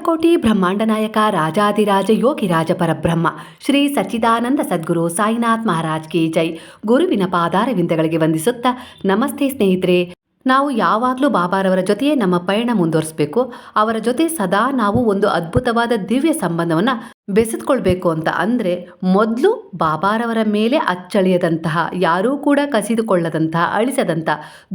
ಕೋಟಿ ಬ್ರಹ್ಮಾಂಡ ನಾಯಕ ರಾಜಾದಿರಾಜ ಯೋಗಿ ರಾಜ ಪರಬ್ರಹ್ಮ ಶ್ರೀ ಸಚ್ಚಿದಾನಂದ ಸದ್ಗುರು ಸಾಯಿನಾಥ್ ಮಹಾರಾಜ್ ಕಿ ಜೈ. ಗುರುವಿನ ಪಾದಾರವಿಂದಗಳಿಗೆ ವಂದಿಸುತ್ತಾ, ನಮಸ್ತೆ ಸ್ನೇಹಿತರೆ. ನಾವು ಯಾವಾಗಲೂ ಬಾಬಾರವರ ಜೊತೆಯೇ ನಮ್ಮ ಪಯಣ ಮುಂದುವರಿಸಬೇಕು. ಅವರ ಜೊತೆ ಸದಾ ನಾವು ಒಂದು ಅದ್ಭುತವಾದ ದಿವ್ಯ ಸಂಬಂಧವನ್ನು ಬೆಸೆದುಕೊಳ್ಬೇಕು ಅಂತ ಅಂದರೆ ಮೊದಲು ಬಾಬಾರವರ ಮೇಲೆ ಅಚ್ಚಳಿಯದಂತಹ, ಯಾರೂ ಕೂಡ ಕಸಿದುಕೊಳ್ಳದಂತಹ ಅಳಿಸದಂಥ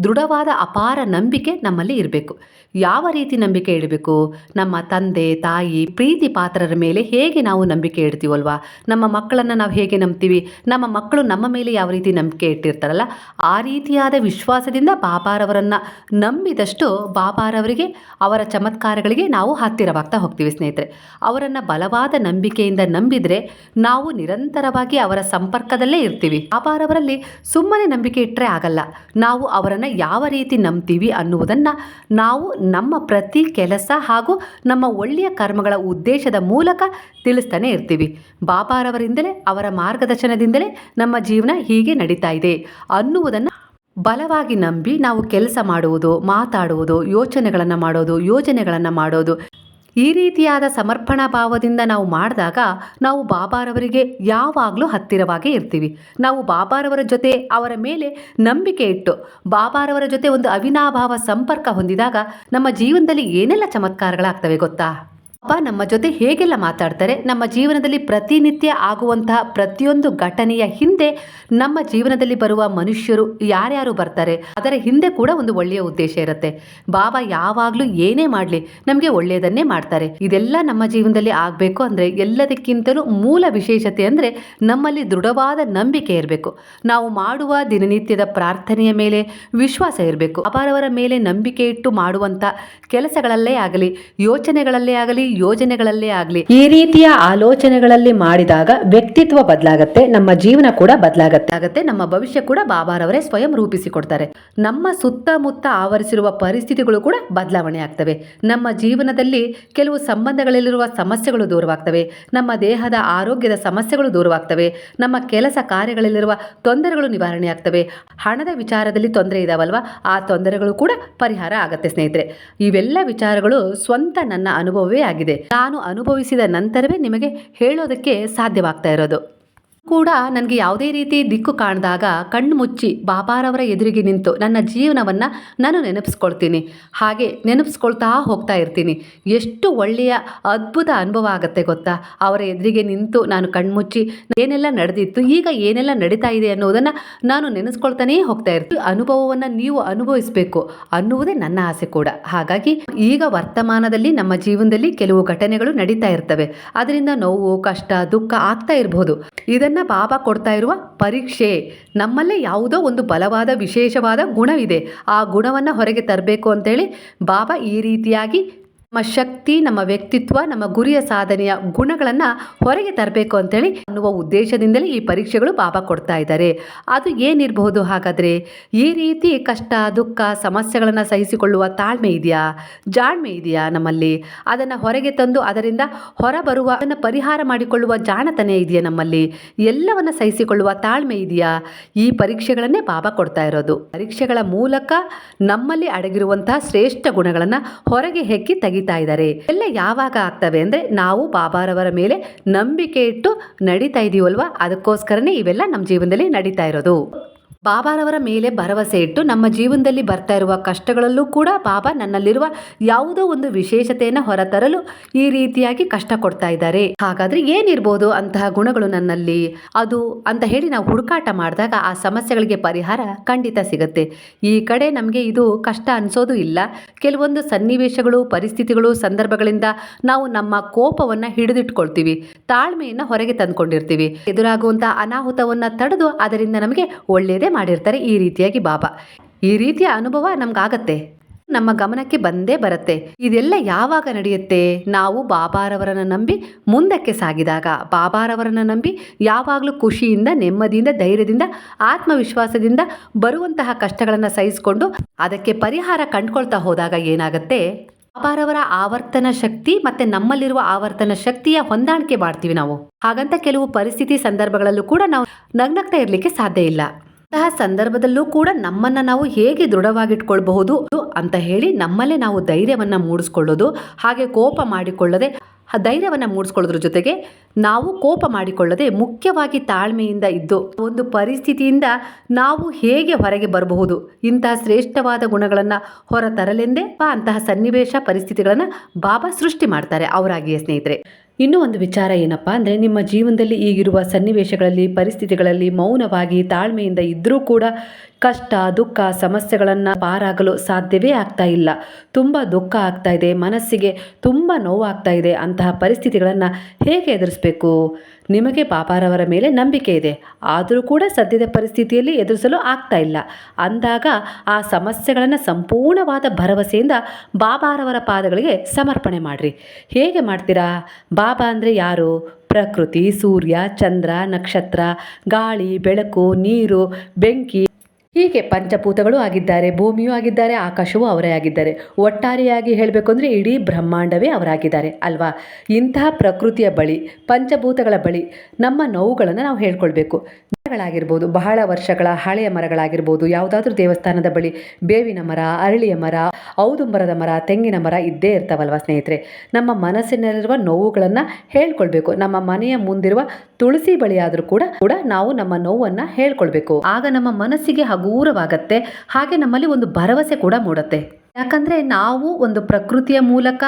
ದೃಢವಾದ ಅಪಾರ ನಂಬಿಕೆ ನಮ್ಮಲ್ಲಿ ಇರಬೇಕು. ಯಾವ ರೀತಿ ನಂಬಿಕೆ ಇಡಬೇಕು? ನಮ್ಮ ತಂದೆ, ತಾಯಿ, ಪ್ರೀತಿ ಪಾತ್ರರ ಮೇಲೆ ಹೇಗೆ ನಾವು ನಂಬಿಕೆ ಇಡ್ತೀವಲ್ವಾ? ನಮ್ಮ ಮಕ್ಕಳನ್ನು ನಾವು ಹೇಗೆ ನಂಬ್ತೀವಿ? ನಮ್ಮ ಮಕ್ಕಳು ನಮ್ಮ ಮೇಲೆ ಯಾವ ರೀತಿ ನಂಬಿಕೆ ಇಟ್ಟಿರ್ತಾರಲ್ಲ, ಆ ರೀತಿಯಾದ ವಿಶ್ವಾಸದಿಂದ ಬಾಬಾರವರನ್ನು ನಂಬಿದಷ್ಟು ಬಾಬಾರವರಿಗೆ, ಅವರ ಚಮತ್ಕಾರಗಳಿಗೆ ನಾವು ಹತ್ತಿರವಾಗ್ತಾ ಹೋಗ್ತೀವಿ ಸ್ನೇಹಿತರೆ. ಅವರನ್ನು ಬಲವಾದ ನಂಬಿಕೆಯಿಂದ ನಂಬಿದರೆ ನಾವು ನಿರಂತರವಾಗಿ ಅವರ ಸಂಪರ್ಕದಲ್ಲೇ ಇರ್ತೀವಿ. ಬಾಬಾರವರಲ್ಲಿ ಸುಮ್ಮನೆ ನಂಬಿಕೆ ಇಟ್ಟರೆ ಆಗಲ್ಲ. ನಾವು ಅವರನ್ನು ಯಾವ ರೀತಿ ನಂಬ್ತೀವಿ ಅನ್ನುವುದನ್ನು ನಾವು ನಮ್ಮ ಪ್ರತಿ ಕೆಲಸ ಹಾಗೂ ನಮ್ಮ ಒಳ್ಳೆಯ ಕರ್ಮಗಳ ಉದ್ದೇಶದ ಮೂಲಕ ತಿಳಿಸ್ತಾನೆ ಇರ್ತೀವಿ. ಬಾಬಾರವರಿಂದಲೇ ಅವರ ಮಾರ್ಗದರ್ಶನದಿಂದಲೇ ನಮ್ಮ ಜೀವನ ಹೀಗೆ ನಡೀತಾ ಇದೆ ಅನ್ನುವುದನ್ನು ಬಲವಾಗಿ ನಂಬಿ ನಾವು ಕೆಲಸ ಮಾಡುವುದು, ಮಾತಾಡುವುದು, ಯೋಚನೆಗಳನ್ನು ಮಾಡೋದು ಯೋಜನೆಗಳನ್ನು ಮಾಡೋದು ಈ ರೀತಿಯಾದ ಸಮರ್ಪಣಾ ಭಾವದಿಂದ ನಾವು ಮಾಡಿದಾಗ ನಾವು ಬಾಬಾರವರಿಗೆ ಯಾವಾಗಲೂ ಹತ್ತಿರವಾಗಿ ಇರ್ತೀವಿ. ನಾವು ಬಾಬಾರವರ ಜೊತೆ ಅವರ ಮೇಲೆ ನಂಬಿಕೆ ಇಟ್ಟು, ಬಾಬಾರವರ ಜೊತೆ ಒಂದು ಅವಿನಾಭಾವ ಸಂಪರ್ಕ ಹೊಂದಿದಾಗ ನಮ್ಮ ಜೀವನದಲ್ಲಿ ಏನೆಲ್ಲ ಚಮತ್ಕಾರಗಳಾಗ್ತವೆ ಗೊತ್ತಾ? ಬಾಬಾ ನಮ್ಮ ಜೊತೆ ಹೇಗೆಲ್ಲ ಮಾತಾಡ್ತಾರೆ? ನಮ್ಮ ಜೀವನದಲ್ಲಿ ಪ್ರತಿನಿತ್ಯ ಆಗುವಂತಹ ಪ್ರತಿಯೊಂದು ಘಟನೆಯ ಹಿಂದೆ ನಮ್ಮ ಜೀವನದಲ್ಲಿ ಬರುವ ಮನುಷ್ಯರು ಯಾರ್ಯಾರು ಬರ್ತಾರೆ? ಅದರ ಹಿಂದೆ ಕೂಡ ಒಂದು ಒಳ್ಳೆಯ ಉದ್ದೇಶ ಇರುತ್ತೆ. ಬಾಬಾ ಯಾವಾಗಲೂ ಏನೇ ಮಾಡಲಿ ನಮಗೆ ಒಳ್ಳೆಯದನ್ನೇ ಮಾಡ್ತಾರೆ. ಇದೆಲ್ಲ ನಮ್ಮ ಜೀವನದಲ್ಲಿ ಆಗಬೇಕು ಅಂದರೆ ಎಲ್ಲದಕ್ಕಿಂತಲೂ ಮೂಲ ವಿಶೇಷತೆ ಅಂದರೆ ನಮ್ಮಲ್ಲಿ ದೃಢವಾದ ನಂಬಿಕೆ ಇರಬೇಕು. ನಾವು ಮಾಡುವ ದಿನನಿತ್ಯದ ಪ್ರಾರ್ಥನೆಯ ಮೇಲೆ ವಿಶ್ವಾಸ ಇರಬೇಕು. ಅಪಾರವರ ಮೇಲೆ ನಂಬಿಕೆ ಇಟ್ಟು ಮಾಡುವಂಥ ಕೆಲಸಗಳಲ್ಲೇ ಆಗಲಿ, ಯೋಚನೆಗಳಲ್ಲೇ ಆಗಲಿ ಯೋಜನೆಗಳಲ್ಲೇ ಆಗಲಿ. ಈ ರೀತಿಯ ಆಲೋಚನೆಗಳಲ್ಲಿ ಮಾಡಿದಾಗ ವ್ಯಕ್ತಿತ್ವ ಬದಲಾಗತ್ತೆ ನಮ್ಮ ಜೀವನ ಕೂಡ ಬದಲಾಗತ್ತೆ. ಆಗತ್ತೆ ನಮ್ಮ ಭವಿಷ್ಯ ಕೂಡ ಬಾಬಾರವರೇ ಸ್ವಯಂ ರೂಪಿಸಿಕೊಡ್ತಾರೆ. ನಮ್ಮ ಸುತ್ತಮುತ್ತ ಆವರಿಸಿರುವ ಪರಿಸ್ಥಿತಿಗಳು ಕೂಡ ಬದಲಾವಣೆ ಆಗ್ತವೆ. ನಮ್ಮ ಜೀವನದಲ್ಲಿ ಕೆಲವು ಸಂಬಂಧಗಳಲ್ಲಿರುವ ಸಮಸ್ಯೆಗಳು ದೂರವಾಗ್ತವೆ. ನಮ್ಮ ದೇಹದ ಆರೋಗ್ಯದ ಸಮಸ್ಯೆಗಳು ದೂರವಾಗ್ತವೆ. ನಮ್ಮ ಕೆಲಸ ಕಾರ್ಯಗಳಲ್ಲಿರುವ ತೊಂದರೆಗಳು ನಿವಾರಣೆ ಆಗ್ತವೆ. ಹಣದ ವಿಚಾರದಲ್ಲಿ ತೊಂದರೆ ಇದಾವಲ್ವಾ? ಆ ತೊಂದರೆಗಳು ಕೂಡ ಪರಿಹಾರ ಆಗತ್ತೆ ಸ್ನೇಹಿತರೆ. ಇವೆಲ್ಲ ವಿಚಾರಗಳು ಸ್ವಂತ ನನ್ನ ಅನುಭವವೇ ಆಗಿದೆ. ನಾನು ಅನುಭವಿಸಿದ ನಂತರವೇ ನಿಮಗೆ ಹೇಳೋದಕ್ಕೆ ಸಾಧ್ಯವಾಗ್ತಾ ಇರೋದು. ಕೂಡ ನನಗೆ ಯಾವುದೇ ರೀತಿ ದಿಕ್ಕು ಕಾಣಿದಾಗ ಕಣ್ಣು ಮುಚ್ಚಿ ಬಾಬಾರವರ ಎದುರಿಗೆ ನಿಂತು ನನ್ನ ಜೀವನವನ್ನು ನಾನು ನೆನಪಿಸ್ಕೊಳ್ತೀನಿ. ಹಾಗೆ ನೆನಪಿಸ್ಕೊಳ್ತಾ ಹೋಗ್ತಾ ಇರ್ತೀನಿ. ಎಷ್ಟು ಒಳ್ಳೆಯ ಅದ್ಭುತ ಅನುಭವ ಆಗುತ್ತೆ ಗೊತ್ತಾ? ಅವರ ಎದುರಿಗೆ ನಿಂತು ನಾನು ಕಣ್ಮುಚ್ಚಿ ಏನೆಲ್ಲ ನಡೆದಿತ್ತು, ಈಗ ಏನೆಲ್ಲ ನಡೀತಾ ಇದೆ ಅನ್ನೋದನ್ನು ನಾನು ನೆನೆಸ್ಕೊಳ್ತಾನೇ ಹೋಗ್ತಾ ಇರ್ತೀನಿ. ಅನುಭವವನ್ನು ನೀವು ಅನುಭವಿಸಬೇಕು ಅನ್ನುವುದೇ ನನ್ನ ಆಸೆ ಕೂಡ. ಹಾಗಾಗಿ ಈಗ ವರ್ತಮಾನದಲ್ಲಿ, ನಮ್ಮ ಜೀವನದಲ್ಲಿ ಕೆಲವು ಘಟನೆಗಳು ನಡೀತಾ ಇರ್ತವೆ. ಅದರಿಂದ ನೋವು, ಕಷ್ಟ, ದುಃಖ ಆಗ್ತಾ ಇರಬಹುದು ಇದನ್ನು ಬಾಬಾ ಕೊಡ್ತಾ ಇರುವ ಪರೀಕ್ಷೆ. ನಮ್ಮಲ್ಲೇ ಯಾವುದೋ ಒಂದು ಬಲವಾದ ವಿಶೇಷವಾದ ಗುಣವಿದೆ. ಆ ಗುಣವನ್ನು ಹೊರಗೆ ತರಬೇಕು ಅಂತೇಳಿ ಬಾಬಾ ಈ ರೀತಿಯಾಗಿ ನಮ್ಮ ಶಕ್ತಿ, ನಮ್ಮ ವ್ಯಕ್ತಿತ್ವ, ನಮ್ಮ ಗುರಿಯ ಸಾಧನೆಯ ಗುಣಗಳನ್ನು ಹೊರಗೆ ತರಬೇಕು ಅಂತೇಳಿ ಅನ್ನುವ ಉದ್ದೇಶದಿಂದಲೇ ಈ ಪರೀಕ್ಷೆಗಳು ಬಾಬಾ ಕೊಡ್ತಾ ಇದ್ದಾರೆ. ಅದು ಏನಿರಬಹುದು ಹಾಗಾದರೆ? ಈ ರೀತಿ ಕಷ್ಟ, ದುಃಖ, ಸಮಸ್ಯೆಗಳನ್ನು ಸಹಿಸಿಕೊಳ್ಳುವ ತಾಳ್ಮೆ ಇದೆಯಾ? ಜಾಣ್ಮೆ ಇದೆಯಾ ನಮ್ಮಲ್ಲಿ? ಅದನ್ನು ಹೊರಗೆ ತಂದು ಅದರಿಂದ ಹೊರಬರುವ, ಅದನ್ನು ಪರಿಹಾರ ಮಾಡಿಕೊಳ್ಳುವ ಜಾಣತನ ಇದೆಯಾ ನಮ್ಮಲ್ಲಿ? ಎಲ್ಲವನ್ನು ಸಹಿಸಿಕೊಳ್ಳುವ ತಾಳ್ಮೆ ಇದೆಯಾ? ಈ ಪರೀಕ್ಷೆಗಳನ್ನೇ ಬಾಬಾ ಕೊಡ್ತಾ ಇರೋದು. ಪರೀಕ್ಷೆಗಳ ಮೂಲಕ ನಮ್ಮಲ್ಲಿ ಅಡಗಿರುವಂತಹ ಶ್ರೇಷ್ಠ ಗುಣಗಳನ್ನು ಹೊರಗೆ ಹೆಕ್ಕಿ ತೆಗಿತಾ ಇದ್ದಾರೆ. ಎಲ್ಲ ಯಾವಾಗ ಆಗ್ತವೆ ಅಂದ್ರೆ ನಾವು ಬಾಬಾರವರ ಮೇಲೆ ನಂಬಿಕೆ ಇಟ್ಟು ನಡೀತಾ ಇದೀವಲ್ವಾ? ಅದಕ್ಕೋಸ್ಕರನೇ ಇವೆಲ್ಲ ನಮ್ಮ ಜೀವನದಲ್ಲಿ ನಡೀತಾ ಇರೋದು. ಬಾಬಾರವರ ಮೇಲೆ ಭರವಸೆ ಇಟ್ಟು ನಮ್ಮ ಜೀವನದಲ್ಲಿ ಬರ್ತಾ ಇರುವ ಕಷ್ಟಗಳಲ್ಲೂ ಕೂಡ ಬಾಬಾ ನನ್ನಲ್ಲಿರುವ ಯಾವುದೋ ಒಂದು ವಿಶೇಷತೆಯನ್ನು ಹೊರತರಲು ಈ ರೀತಿಯಾಗಿ ಕಷ್ಟ ಕೊಡ್ತಾ ಇದ್ದಾರೆ. ಹಾಗಾದ್ರೆ ಏನಿರ್ಬೋದು ಅಂತಹ ಗುಣಗಳು ನನ್ನಲ್ಲಿ? ಅದು ಅಂತ ಹೇಳಿ ನಾವು ಹುಡುಕಾಟ ಮಾಡಿದಾಗ ಆ ಸಮಸ್ಯೆಗಳಿಗೆ ಪರಿಹಾರ ಖಂಡಿತ ಸಿಗುತ್ತೆ. ಈ ಕಡೆ ನಮಗೆ ಇದು ಕಷ್ಟ ಅನಿಸೋದು ಇಲ್ಲ. ಕೆಲವೊಂದು ಸನ್ನಿವೇಶಗಳು, ಪರಿಸ್ಥಿತಿಗಳು, ಸಂದರ್ಭಗಳಿಂದ ನಾವು ನಮ್ಮ ಕೋಪವನ್ನು ಹಿಡಿದಿಟ್ಕೊಳ್ತೀವಿ. ತಾಳ್ಮೆಯನ್ನು ಹೊರಗೆ ತಂದುಕೊಂಡಿರ್ತೀವಿ. ಎದುರಾಗುವಂತಹ ಅನಾಹುತವನ್ನು ತಡೆದು ಅದರಿಂದ ನಮಗೆ ಒಳ್ಳೆಯದೇ ಮಾಡಿರ್ತಾರೆ ಈ ರೀತಿಯಾಗಿ ಬಾಬಾ. ಈ ರೀತಿಯ ಅನುಭವ ನಮ್ಗಾಗತ್ತೆ. ನಮ್ಮ ಗಮನಕ್ಕೆ ಬಂದೇ ಬರುತ್ತೆ. ಇದೆಲ್ಲ ಯಾವಾಗ ನಡೆಯುತ್ತೆ? ನಾವು ಬಾಬಾರವರನ್ನ ನಂಬಿ ಮುಂದಕ್ಕೆ ಸಾಗಿದಾಗ, ಬಾಬಾರವರನ್ನ ನಂಬಿ ಯಾವಾಗಲೂ ಖುಷಿಯಿಂದ, ನೆಮ್ಮದಿಯಿಂದ, ಧೈರ್ಯದಿಂದ, ಆತ್ಮವಿಶ್ವಾಸದಿಂದ ಬರುವಂತಹ ಕಷ್ಟಗಳನ್ನು ಸಹಿಸಿಕೊಂಡು ಅದಕ್ಕೆ ಪರಿಹಾರ ಕಂಡುಕೊಳ್ತಾ ಹೋದಾಗ ಏನಾಗುತ್ತೆ? ಬಾಬಾರವರ ಆವರ್ತನ ಶಕ್ತಿ ಮತ್ತೆ ನಮ್ಮಲ್ಲಿರುವ ಆವರ್ತನ ಶಕ್ತಿಯ ಹೊಂದಾಣಿಕೆ ಮಾಡ್ತೀವಿ ನಾವು. ಹಾಗಂತ ಕೆಲವು ಪರಿಸ್ಥಿತಿ ಸಂದರ್ಭಗಳಲ್ಲೂ ಕೂಡ ನಾವು ನಗ್ನಗ್ತಾ ಇರಲಿಕ್ಕೆ ಸಾಧ್ಯ ಇಲ್ಲ. ಅಂತಹ ಸಂದರ್ಭದಲ್ಲೂ ಕೂಡ ನಮ್ಮನ್ನ ನಾವು ಹೇಗೆ ದೃಢವಾಗಿಟ್ಕೊಳ್ಬಹುದು ಅಂತ ಹೇಳಿ ನಮ್ಮಲ್ಲೇ ನಾವು ಧೈರ್ಯವನ್ನ ಮೂಡಿಸ್ಕೊಳ್ಳೋದು, ಹಾಗೆ ಕೋಪ ಮಾಡಿಕೊಳ್ಳದೆ ಧೈರ್ಯವನ್ನ ಮೂಡಿಸ್ಕೊಳ್ಳೋದ್ರ ಜೊತೆಗೆ ನಾವು ಕೋಪ ಮಾಡಿಕೊಳ್ಳದೆ ಮುಖ್ಯವಾಗಿ ತಾಳ್ಮೆಯಿಂದ ಇದ್ದು ಒಂದು ಪರಿಸ್ಥಿತಿಯಿಂದ ನಾವು ಹೇಗೆ ಹೊರಗೆ ಬರಬಹುದು, ಇಂತಹ ಶ್ರೇಷ್ಠವಾದ ಗುಣಗಳನ್ನು ಹೊರತರಲೆಂದೇ ಅಂತಹ ಸನ್ನಿವೇಶ ಪರಿಸ್ಥಿತಿಗಳನ್ನು ಬಾಬಾ ಸೃಷ್ಟಿ ಮಾಡ್ತಾರೆ, ಅವರಾಗಿಯೇ ಸ್ನೇಹಿತರೆ. ಇನ್ನೂ ಒಂದು ವಿಚಾರ ಏನಪ್ಪ ಅಂದರೆ ನಿಮ್ಮ ಜೀವನದಲ್ಲಿ ಈಗಿರುವ ಸನ್ನಿವೇಶಗಳಲ್ಲಿ ಪರಿಸ್ಥಿತಿಗಳಲ್ಲಿ ಮೌನವಾಗಿ ತಾಳ್ಮೆಯಿಂದ ಇದ್ದರೂ ಕೂಡ ಕಷ್ಟ, ದುಃಖ, ಸಮಸ್ಯೆಗಳನ್ನು ಪಾರಾಗಲು ಸಾಧ್ಯವೇ ಆಗ್ತಾ ಇಲ್ಲ. ತುಂಬ ದುಃಖ ಆಗ್ತಾ ಇದೆ, ಮನಸ್ಸಿಗೆ ತುಂಬ ನೋವಾಗ್ತಾ ಇದೆ ಅಂತಹ ಪರಿಸ್ಥಿತಿಗಳನ್ನು ಹೇಗೆ ಎದುರಿಸಬೇಕು? ನಿಮಗೆ ಪಾಪಾರವರ ಮೇಲೆ ನಂಬಿಕೆ ಇದೆ. ಆದರೂ ಕೂಡ ಸದ್ಯದ ಪರಿಸ್ಥಿತಿಯಲ್ಲಿ ಎದುರಿಸಲು ಆಗ್ತಾ ಇಲ್ಲ. ಅಂದಾಗ ಆ ಸಮಸ್ಯೆಗಳನ್ನು ಸಂಪೂರ್ಣವಾದ ಭರವಸೆಯಿಂದ ಬಾಬಾರವರ ಪಾದಗಳಿಗೆ ಸಮರ್ಪಣೆ ಮಾಡಿರಿ. ಹೇಗೆ ಮಾಡ್ತೀರಾ? ಬಾಬಾ ಅಂದರೆ ಯಾರು? ಪ್ರಕೃತಿ, ಸೂರ್ಯ, ಚಂದ್ರ, ನಕ್ಷತ್ರ, ಗಾಳಿ, ಬೆಳಕು, ನೀರು, ಬೆಂಕಿ ಹೀಗೆ ಪಂಚಭೂತಗಳು ಆಗಿದ್ದಾರೆ, ಭೂಮಿಯೂ ಆಗಿದ್ದಾರೆ, ಆಕಾಶವೂ ಅವರೇ ಆಗಿದ್ದಾರೆ. ಒಟ್ಟಾರೆಯಾಗಿ ಹೇಳಬೇಕು ಅಂದರೆ ಇಡೀ ಬ್ರಹ್ಮಾಂಡವೇ ಅವರಾಗಿದ್ದಾರೆ, ಅಲ್ವಾ? ಇಂತಹ ಪ್ರಕೃತಿಯ ಬಳಿ, ಪಂಚಭೂತಗಳ ಬಳಿ ನಮ್ಮ ನೋವುಗಳನ್ನು ನಾವು ಹೇಳ್ಕೊಳ್ಬೇಕು. ಮರಗಳಾಗಿರ್ಬೋದು, ಬಹಳ ವರ್ಷಗಳ ಹಳೆಯ ಮರಗಳಾಗಿರ್ಬೋದು, ಯಾವುದಾದ್ರೂ ದೇವಸ್ಥಾನದ ಬಳಿ ಬೇವಿನ ಮರ, ಅರಳಿಯ ಮರ, ಔದುಂಬರದ ಮರ, ತೆಂಗಿನ ಮರ ಇದ್ದೇ ಇರ್ತಾವಲ್ವ ಸ್ನೇಹಿತರೆ? ನಮ್ಮ ಮನಸ್ಸಿನಲ್ಲಿರುವ ನೋವುಗಳನ್ನು ಹೇಳ್ಕೊಳ್ಬೇಕು. ನಮ್ಮ ಮನೆಯ ಮುಂದಿರುವ ತುಳಸಿ ಬಳಿಯಾದರೂ ಕೂಡ ಕೂಡ ನಾವು ನಮ್ಮ ನೋವನ್ನು ಹೇಳ್ಕೊಳ್ಬೇಕು. ಆಗ ನಮ್ಮ ಮನಸ್ಸಿಗೆ ಹಗೂರವಾಗತ್ತೆ ಹಾಗೆ ನಮ್ಮಲ್ಲಿ ಒಂದು ಭರವಸೆ ಕೂಡ ಮೂಡುತ್ತೆ. ಯಾಕಂದರೆ ನಾವು ಒಂದು ಪ್ರಕೃತಿಯ ಮೂಲಕ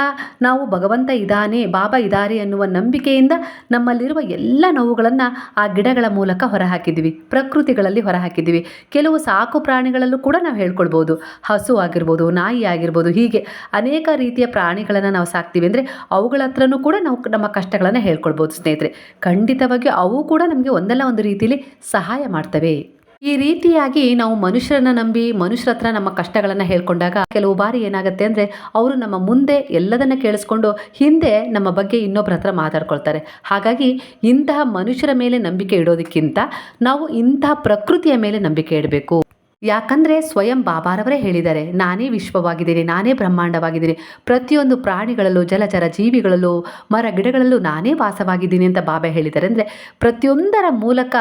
ನಾವು ಭಗವಂತ ಇದ್ದಾನೆ, ಬಾಬಾ ಇದ್ದಾರೆ ಅನ್ನುವ ನಂಬಿಕೆಯಿಂದ ನಮ್ಮಲ್ಲಿರುವ ಎಲ್ಲ ನೋವುಗಳನ್ನು ಆ ಗಿಡಗಳ ಮೂಲಕ ಹೊರಹಾಕಿದ್ದೀವಿ. ಪ್ರಕೃತಿಗಳಲ್ಲಿ ಹೊರಹಾಕಿದ್ದೀವಿ. ಕೆಲವು ಸಾಕು ಪ್ರಾಣಿಗಳಲ್ಲೂ ಕೂಡ ನಾವು ಹೇಳ್ಕೊಳ್ಬೋದು. ಹಸು ಆಗಿರ್ಬೋದು, ನಾಯಿ ಆಗಿರ್ಬೋದು, ಹೀಗೆ ಅನೇಕ ರೀತಿಯ ಪ್ರಾಣಿಗಳನ್ನು ನಾವು ಸಾಕ್ತೀವಿ ಅಂದರೆ ಅವುಗಳ ಹತ್ರನೂ ಕೂಡ ನಾವು ನಮ್ಮ ಕಷ್ಟಗಳನ್ನು ಹೇಳ್ಕೊಳ್ಬೋದು ಸ್ನೇಹಿತರೆ. ಖಂಡಿತವಾಗಿಯೂ ಅವು ಕೂಡ ನಮಗೆ ಒಂದಲ್ಲ ಒಂದು ರೀತಿಯಲ್ಲಿ ಸಹಾಯ ಮಾಡ್ತವೆ. ಈ ರೀತಿಯಾಗಿ ನಾವು ಮನುಷ್ಯರನ್ನ ನಂಬಿ, ಮನುಷ್ಯರ ಹತ್ರ ನಮ್ಮ ಕಷ್ಟಗಳನ್ನು ಹೇಳ್ಕೊಂಡಾಗ ಕೆಲವು ಬಾರಿ ಏನಾಗುತ್ತೆ ಅಂದರೆ ಅವರು ನಮ್ಮ ಮುಂದೆ ಎಲ್ಲದನ್ನ ಕೇಳಿಸ್ಕೊಂಡು ಹಿಂದೆ ನಮ್ಮ ಬಗ್ಗೆ ಇನ್ನೊಬ್ಬರ ಹತ್ರ ಮಾತಾಡ್ಕೊಳ್ತಾರೆ. ಹಾಗಾಗಿ ಇಂತಹ ಮನುಷ್ಯರ ಮೇಲೆ ನಂಬಿಕೆ ಇಡೋದಕ್ಕಿಂತ ನಾವು ಇಂತಹ ಪ್ರಕೃತಿಯ ಮೇಲೆ ನಂಬಿಕೆ ಇಡಬೇಕು. ಯಾಕಂದರೆ ಸ್ವಯಂ ಬಾಬಾರವರೇ ಹೇಳಿದ್ದಾರೆ, ನಾನೇ ವಿಶ್ವವಾಗಿದ್ದೀನಿ, ನಾನೇ ಬ್ರಹ್ಮಾಂಡವಾಗಿದ್ದೀನಿ. ಪ್ರತಿಯೊಂದು ಪ್ರಾಣಿಗಳಲ್ಲೂ, ಜಲಚರ ಜೀವಿಗಳಲ್ಲೂ, ಮರ ಗಿಡಗಳಲ್ಲೂ ನಾನೇ ವಾಸವಾಗಿದ್ದೀನಿ ಅಂತ ಬಾಬಾ ಹೇಳಿದ್ದಾರೆ. ಅಂದರೆ ಪ್ರತಿಯೊಂದರ ಮೂಲಕ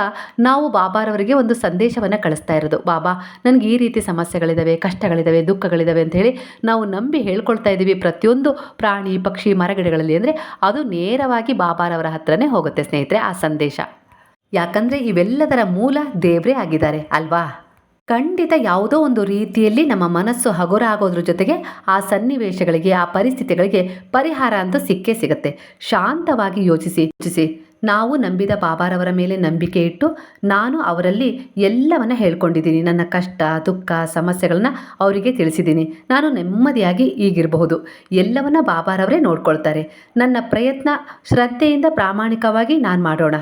ನಾವು ಬಾಬಾರವರಿಗೆ ಒಂದು ಸಂದೇಶವನ್ನು ಕಳಿಸ್ತಾ ಇರೋದು. ಬಾಬಾ, ನನಗೆ ಈ ರೀತಿ ಸಮಸ್ಯೆಗಳಿದ್ದಾವೆ ಕಷ್ಟಗಳಿದ್ದಾವೆ ದುಃಖಗಳಿದ್ದಾವೆ ಅಂತ ಹೇಳಿ ನಾವು ನಂಬಿ ಹೇಳ್ಕೊಳ್ತಾ ಇದ್ದೀವಿ ಪ್ರತಿಯೊಂದು ಪ್ರಾಣಿ, ಪಕ್ಷಿ ಮರಗಿಡಗಳಲ್ಲಿ ಅಂದರೆ ಅದು ನೇರವಾಗಿ ಬಾಬಾರವರ ಹತ್ರನೇ ಹೋಗುತ್ತೆ ಸ್ನೇಹಿತರೆ ಆ ಸಂದೇಶ. ಯಾಕಂದರೆ ಇವೆಲ್ಲದರ ಮೂಲ ದೇವರೇ ಆಗಿದ್ದಾರೆ, ಅಲ್ವಾ? ಖಂಡಿತ ಯಾವುದೋ ಒಂದು ರೀತಿಯಲ್ಲಿ ನಮ್ಮ ಮನಸ್ಸು ಹಗುರ ಆಗೋದ್ರ ಜೊತೆಗೆ ಆ ಸನ್ನಿವೇಶಗಳಿಗೆ, ಆ ಪರಿಸ್ಥಿತಿಗಳಿಗೆ ಪರಿಹಾರ ಅಂತ ಸಿಕ್ಕೇ ಸಿಗುತ್ತೆ. ಶಾಂತವಾಗಿ ಯೋಚಿಸಿ ಯೋಚಿಸಿ. ನಾವು ನಂಬಿದ ಬಾಬಾರವರ ಮೇಲೆ ನಂಬಿಕೆ ಇಟ್ಟು ನಾನು ಅವರಲ್ಲಿ ಎಲ್ಲವನ್ನ ಹೇಳ್ಕೊಂಡಿದ್ದೀನಿ. ನನ್ನ ಕಷ್ಟ, ದುಃಖ, ಸಮಸ್ಯೆಗಳನ್ನ ಅವರಿಗೆ ತಿಳಿಸಿದ್ದೀನಿ. ನಾನು ನೆಮ್ಮದಿಯಾಗಿ ಈಗಿರಬಹುದು. ಎಲ್ಲವನ್ನ ಬಾಬಾರವರೇ ನೋಡ್ಕೊಳ್ತಾರೆ. ನನ್ನ ಪ್ರಯತ್ನ ಶ್ರದ್ಧೆಯಿಂದ ಪ್ರಾಮಾಣಿಕವಾಗಿ ನಾನು ಮಾಡೋಣ.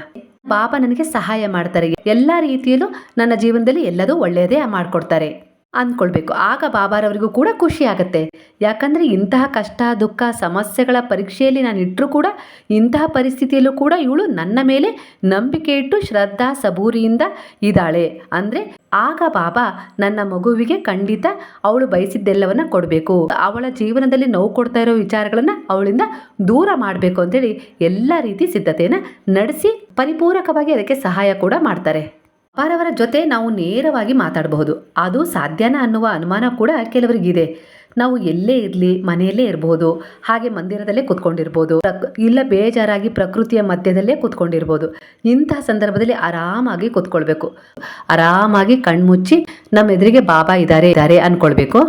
ಬಾಬಾ ನನಗೆ ಸಹಾಯ ಮಾಡ್ತಾರೆ. ಎಲ್ಲ ರೀತಿಯಲ್ಲೂ ನನ್ನ ಜೀವನದಲ್ಲಿ ಎಲ್ಲದೂ ಒಳ್ಳೆಯದೇ ಮಾಡಿಕೊಡ್ತಾರೆ. ಅಂದ್ಕೊಳ್ಬೇಕು. ಆಗ ಬಾಬಾರವರಿಗೂ ಕೂಡ ಖುಷಿ ಆಗುತ್ತೆ. ಯಾಕಂದರೆ ಇಂತಹ ಕಷ್ಟ, ದುಃಖ, ಸಮಸ್ಯೆಗಳ ಪರೀಕ್ಷೆಯಲ್ಲಿ ನಾನು ಇಟ್ಟರೂ ಕೂಡ ಇಂತಹ ಪರಿಸ್ಥಿತಿಯಲ್ಲೂ ಕೂಡ ಇವಳು ನನ್ನ ಮೇಲೆ ನಂಬಿಕೆ ಇಟ್ಟು ಶ್ರದ್ಧಾ, ಸಬೂರಿಯಿಂದ ಇದ್ದಾಳೆ. ಅಂದರೆ ಆಗ ಬಾಬಾ ನನ್ನ ಮಗುವಿಗೆ ಖಂಡಿತ ಅವಳು ಬಯಸಿದ್ದೆಲ್ಲವನ್ನ ಕೊಡಬೇಕು. ಅವಳ ಜೀವನದಲ್ಲಿ ನೋವು ಕೊಡ್ತಾ ಇರೋ ವಿಚಾರಗಳನ್ನು ಅವಳಿಂದ ದೂರ ಮಾಡಬೇಕು ಅಂತೇಳಿ ಎಲ್ಲ ರೀತಿ ಸಿದ್ಧತೆಯನ್ನು ನಡೆಸಿ ಪರಿಪೂರಕವಾಗಿ ಅದಕ್ಕೆ ಸಹಾಯ ಕೂಡ ಮಾಡ್ತಾರೆ. ಅವರವರ ಜೊತೆ ನಾವು ನೇರವಾಗಿ ಮಾತಾಡಬಹುದು. ಅದು ಸಾಧ್ಯನಾ ಅನ್ನುವ ಅನುಮಾನ ಕೂಡ ಕೆಲವರಿಗಿದೆ ನಾವು ಎಲ್ಲೇ ಇರಲಿ, ಮನೆಯಲ್ಲೇ ಇರಬಹುದು ಹಾಗೆ ಮಂದಿರದಲ್ಲೇ ಕೂತ್ಕೊಂಡಿರ್ಬೋದು ಇಲ್ಲ ಬೇಜಾರಾಗಿ ಪ್ರಕೃತಿಯ ಮಧ್ಯದಲ್ಲೇ ಕುತ್ಕೊಂಡಿರ್ಬೋದು, ಇಂತಹ ಸಂದರ್ಭದಲ್ಲಿ ಆರಾಮಾಗಿ ಕೂತ್ಕೊಳ್ಬೇಕು. ಆರಾಮಾಗಿ ಕಣ್ಮುಚ್ಚಿ ನಮ್ಮ ಎದುರಿಗೆ ಬಾಬಾ ಇದ್ದಾರೆ ಇದ್ದಾರೆ ಅನ್ಕೊಳ್ಬೇಕು.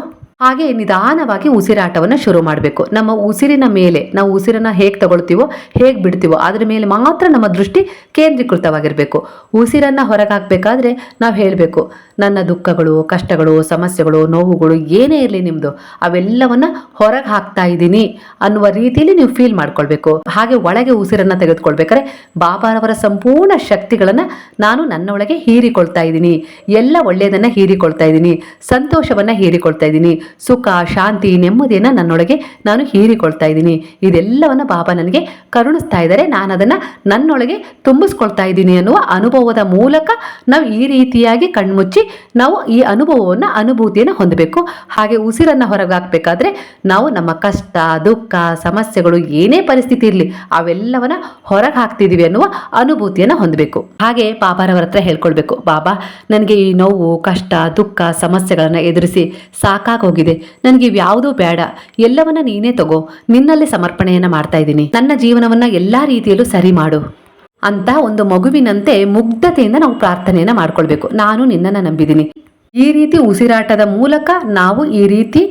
ಹಾಗೆ ನಿಧಾನವಾಗಿ ಉಸಿರಾಟವನ್ನು ಶುರು ಮಾಡಬೇಕು. ನಮ್ಮ ಉಸಿರಿನ ಮೇಲೆ, ನಾವು ಉಸಿರನ್ನ ಹೇಗೆ ತಗೊಳ್ತೀವೋ, ಹೇಗೆ ಬಿಡ್ತೀವೋ, ಅದ್ರ ಮೇಲೆ ಮಾತ್ರ ನಮ್ಮ ದೃಷ್ಟಿ ಕೇಂದ್ರೀಕೃತವಾಗಿರಬೇಕು. ಉಸಿರನ್ನು ಹೊರಗೆ ಹಾಕಬೇಕಾದ್ರೆ ನಾವು ಹೇಳಬೇಕು ನನ್ನ ದುಃಖಗಳು, ಕಷ್ಟಗಳು, ಸಮಸ್ಯೆಗಳು, ನೋವುಗಳು ಏನೇ ಇರಲಿ ನಿಮ್ಮದು ಅವೆಲ್ಲವನ್ನ ಹೊರಗೆ ಹಾಕ್ತಾ ಇದ್ದೀನಿ ಅನ್ನುವ ರೀತಿಯಲ್ಲಿ ನೀವು ಫೀಲ್ ಮಾಡ್ಕೊಳ್ಬೇಕು. ಹಾಗೆ ಒಳಗೆ ಉಸಿರನ್ನ ತೆಗೆದುಕೊಳ್ಬೇಕಾದ್ರೆ ಬಾಬಾರವರ ಸಂಪೂರ್ಣ ಶಕ್ತಿಗಳನ್ನು ನಾನು ನನ್ನ ಒಳಗೆ ಹೀರಿಕೊಳ್ತಾ ಇದ್ದೀನಿ. ಎಲ್ಲ ಒಳ್ಳೆಯದನ್ನು ಹೀರಿಕೊಳ್ತಾ ಇದ್ದೀನಿ. ಸಂತೋಷವನ್ನು ಹೀರಿಕೊಳ್ತಾ ಇದ್ದೀನಿ. ಸುಖ, ಶಾಂತಿ, ನೆಮ್ಮದಿಯನ್ನು ನನ್ನೊಳಗೆ ನಾನು ಹೀರಿಕೊಳ್ತಾ ಇದ್ದೀನಿ. ಇದೆಲ್ಲವನ್ನ ಬಾಬಾ ನನಗೆ ಕರುಣಿಸ್ತಾ ಇದ್ದಾರೆ. ನಾನು ಅದನ್ನು ನನ್ನೊಳಗೆ ತುಂಬಿಸ್ಕೊಳ್ತಾ ಇದ್ದೀನಿ ಅನ್ನುವ ಅನುಭವದ ಮೂಲಕ ನಾವು ಈ ರೀತಿಯಾಗಿ ಕಣ್ಮುಚ್ಚಿ ನಾವು ಈ ಅನುಭವವನ್ನು ಅನುಭೂತಿಯನ್ನು ಹೊಂದಬೇಕು. ಹಾಗೆ ಉಸಿರನ್ನು ಹೊರಗೆ ಹಾಕಬೇಕಾದ್ರೆ ನಾವು ನಮ್ಮ ಕಷ್ಟ, ದುಃಖ, ಸಮಸ್ಯೆಗಳು ಏನೇ ಪರಿಸ್ಥಿತಿ ಇರಲಿ ಅವೆಲ್ಲವನ್ನ ಹೊರಗೆ ಹಾಕ್ತಿದ್ದೀವಿ ಅನ್ನುವ ಅನುಭೂತಿಯನ್ನು ಹೊಂದಬೇಕು. ಹಾಗೆ ಬಾಬಾರವರ ಹತ್ರ ಹೇಳ್ಕೊಳ್ಬೇಕು. ಬಾಬಾ, ನನಗೆ ಈ ನೋವು, ಕಷ್ಟ, ದುಃಖ, ಸಮಸ್ಯೆಗಳನ್ನು ಎದುರಿಸಿ ಸಾಕಾಗೋಗಿದೆ. ನನಗೆ ಇವ್ಯಾವುದೂ ಬೇಡ. ಎಲ್ಲವನ್ನ ನೀನೇ ತಗೋ. ನಿನ್ನಲ್ಲಿ ಸಮರ್ಪಣೆಯನ್ನ ಮಾಡ್ತಾ ಇದ್ದೀನಿ. ನನ್ನ ಜೀವನವನ್ನ ಎಲ್ಲಾ ರೀತಿಯಲ್ಲೂ ಸರಿ ಮಾಡು. ಅಂತ ಒಂದು ಮಗುವಿನಂತೆ ಮುಗ್ಧತೆಯಿಂದ ನಾವು ಪ್ರಾರ್ಥನೆಯನ್ನ ಮಾಡ್ಕೊಳ್ಬೇಕು. ನಾನು ನಿನ್ನನ್ನು ನಂಬಿದ್ದೀನಿ ಈ ರೀತಿ ಉಸಿರಾಟದ ಮೂಲಕ ನಾವು ಈ ರೀತಿ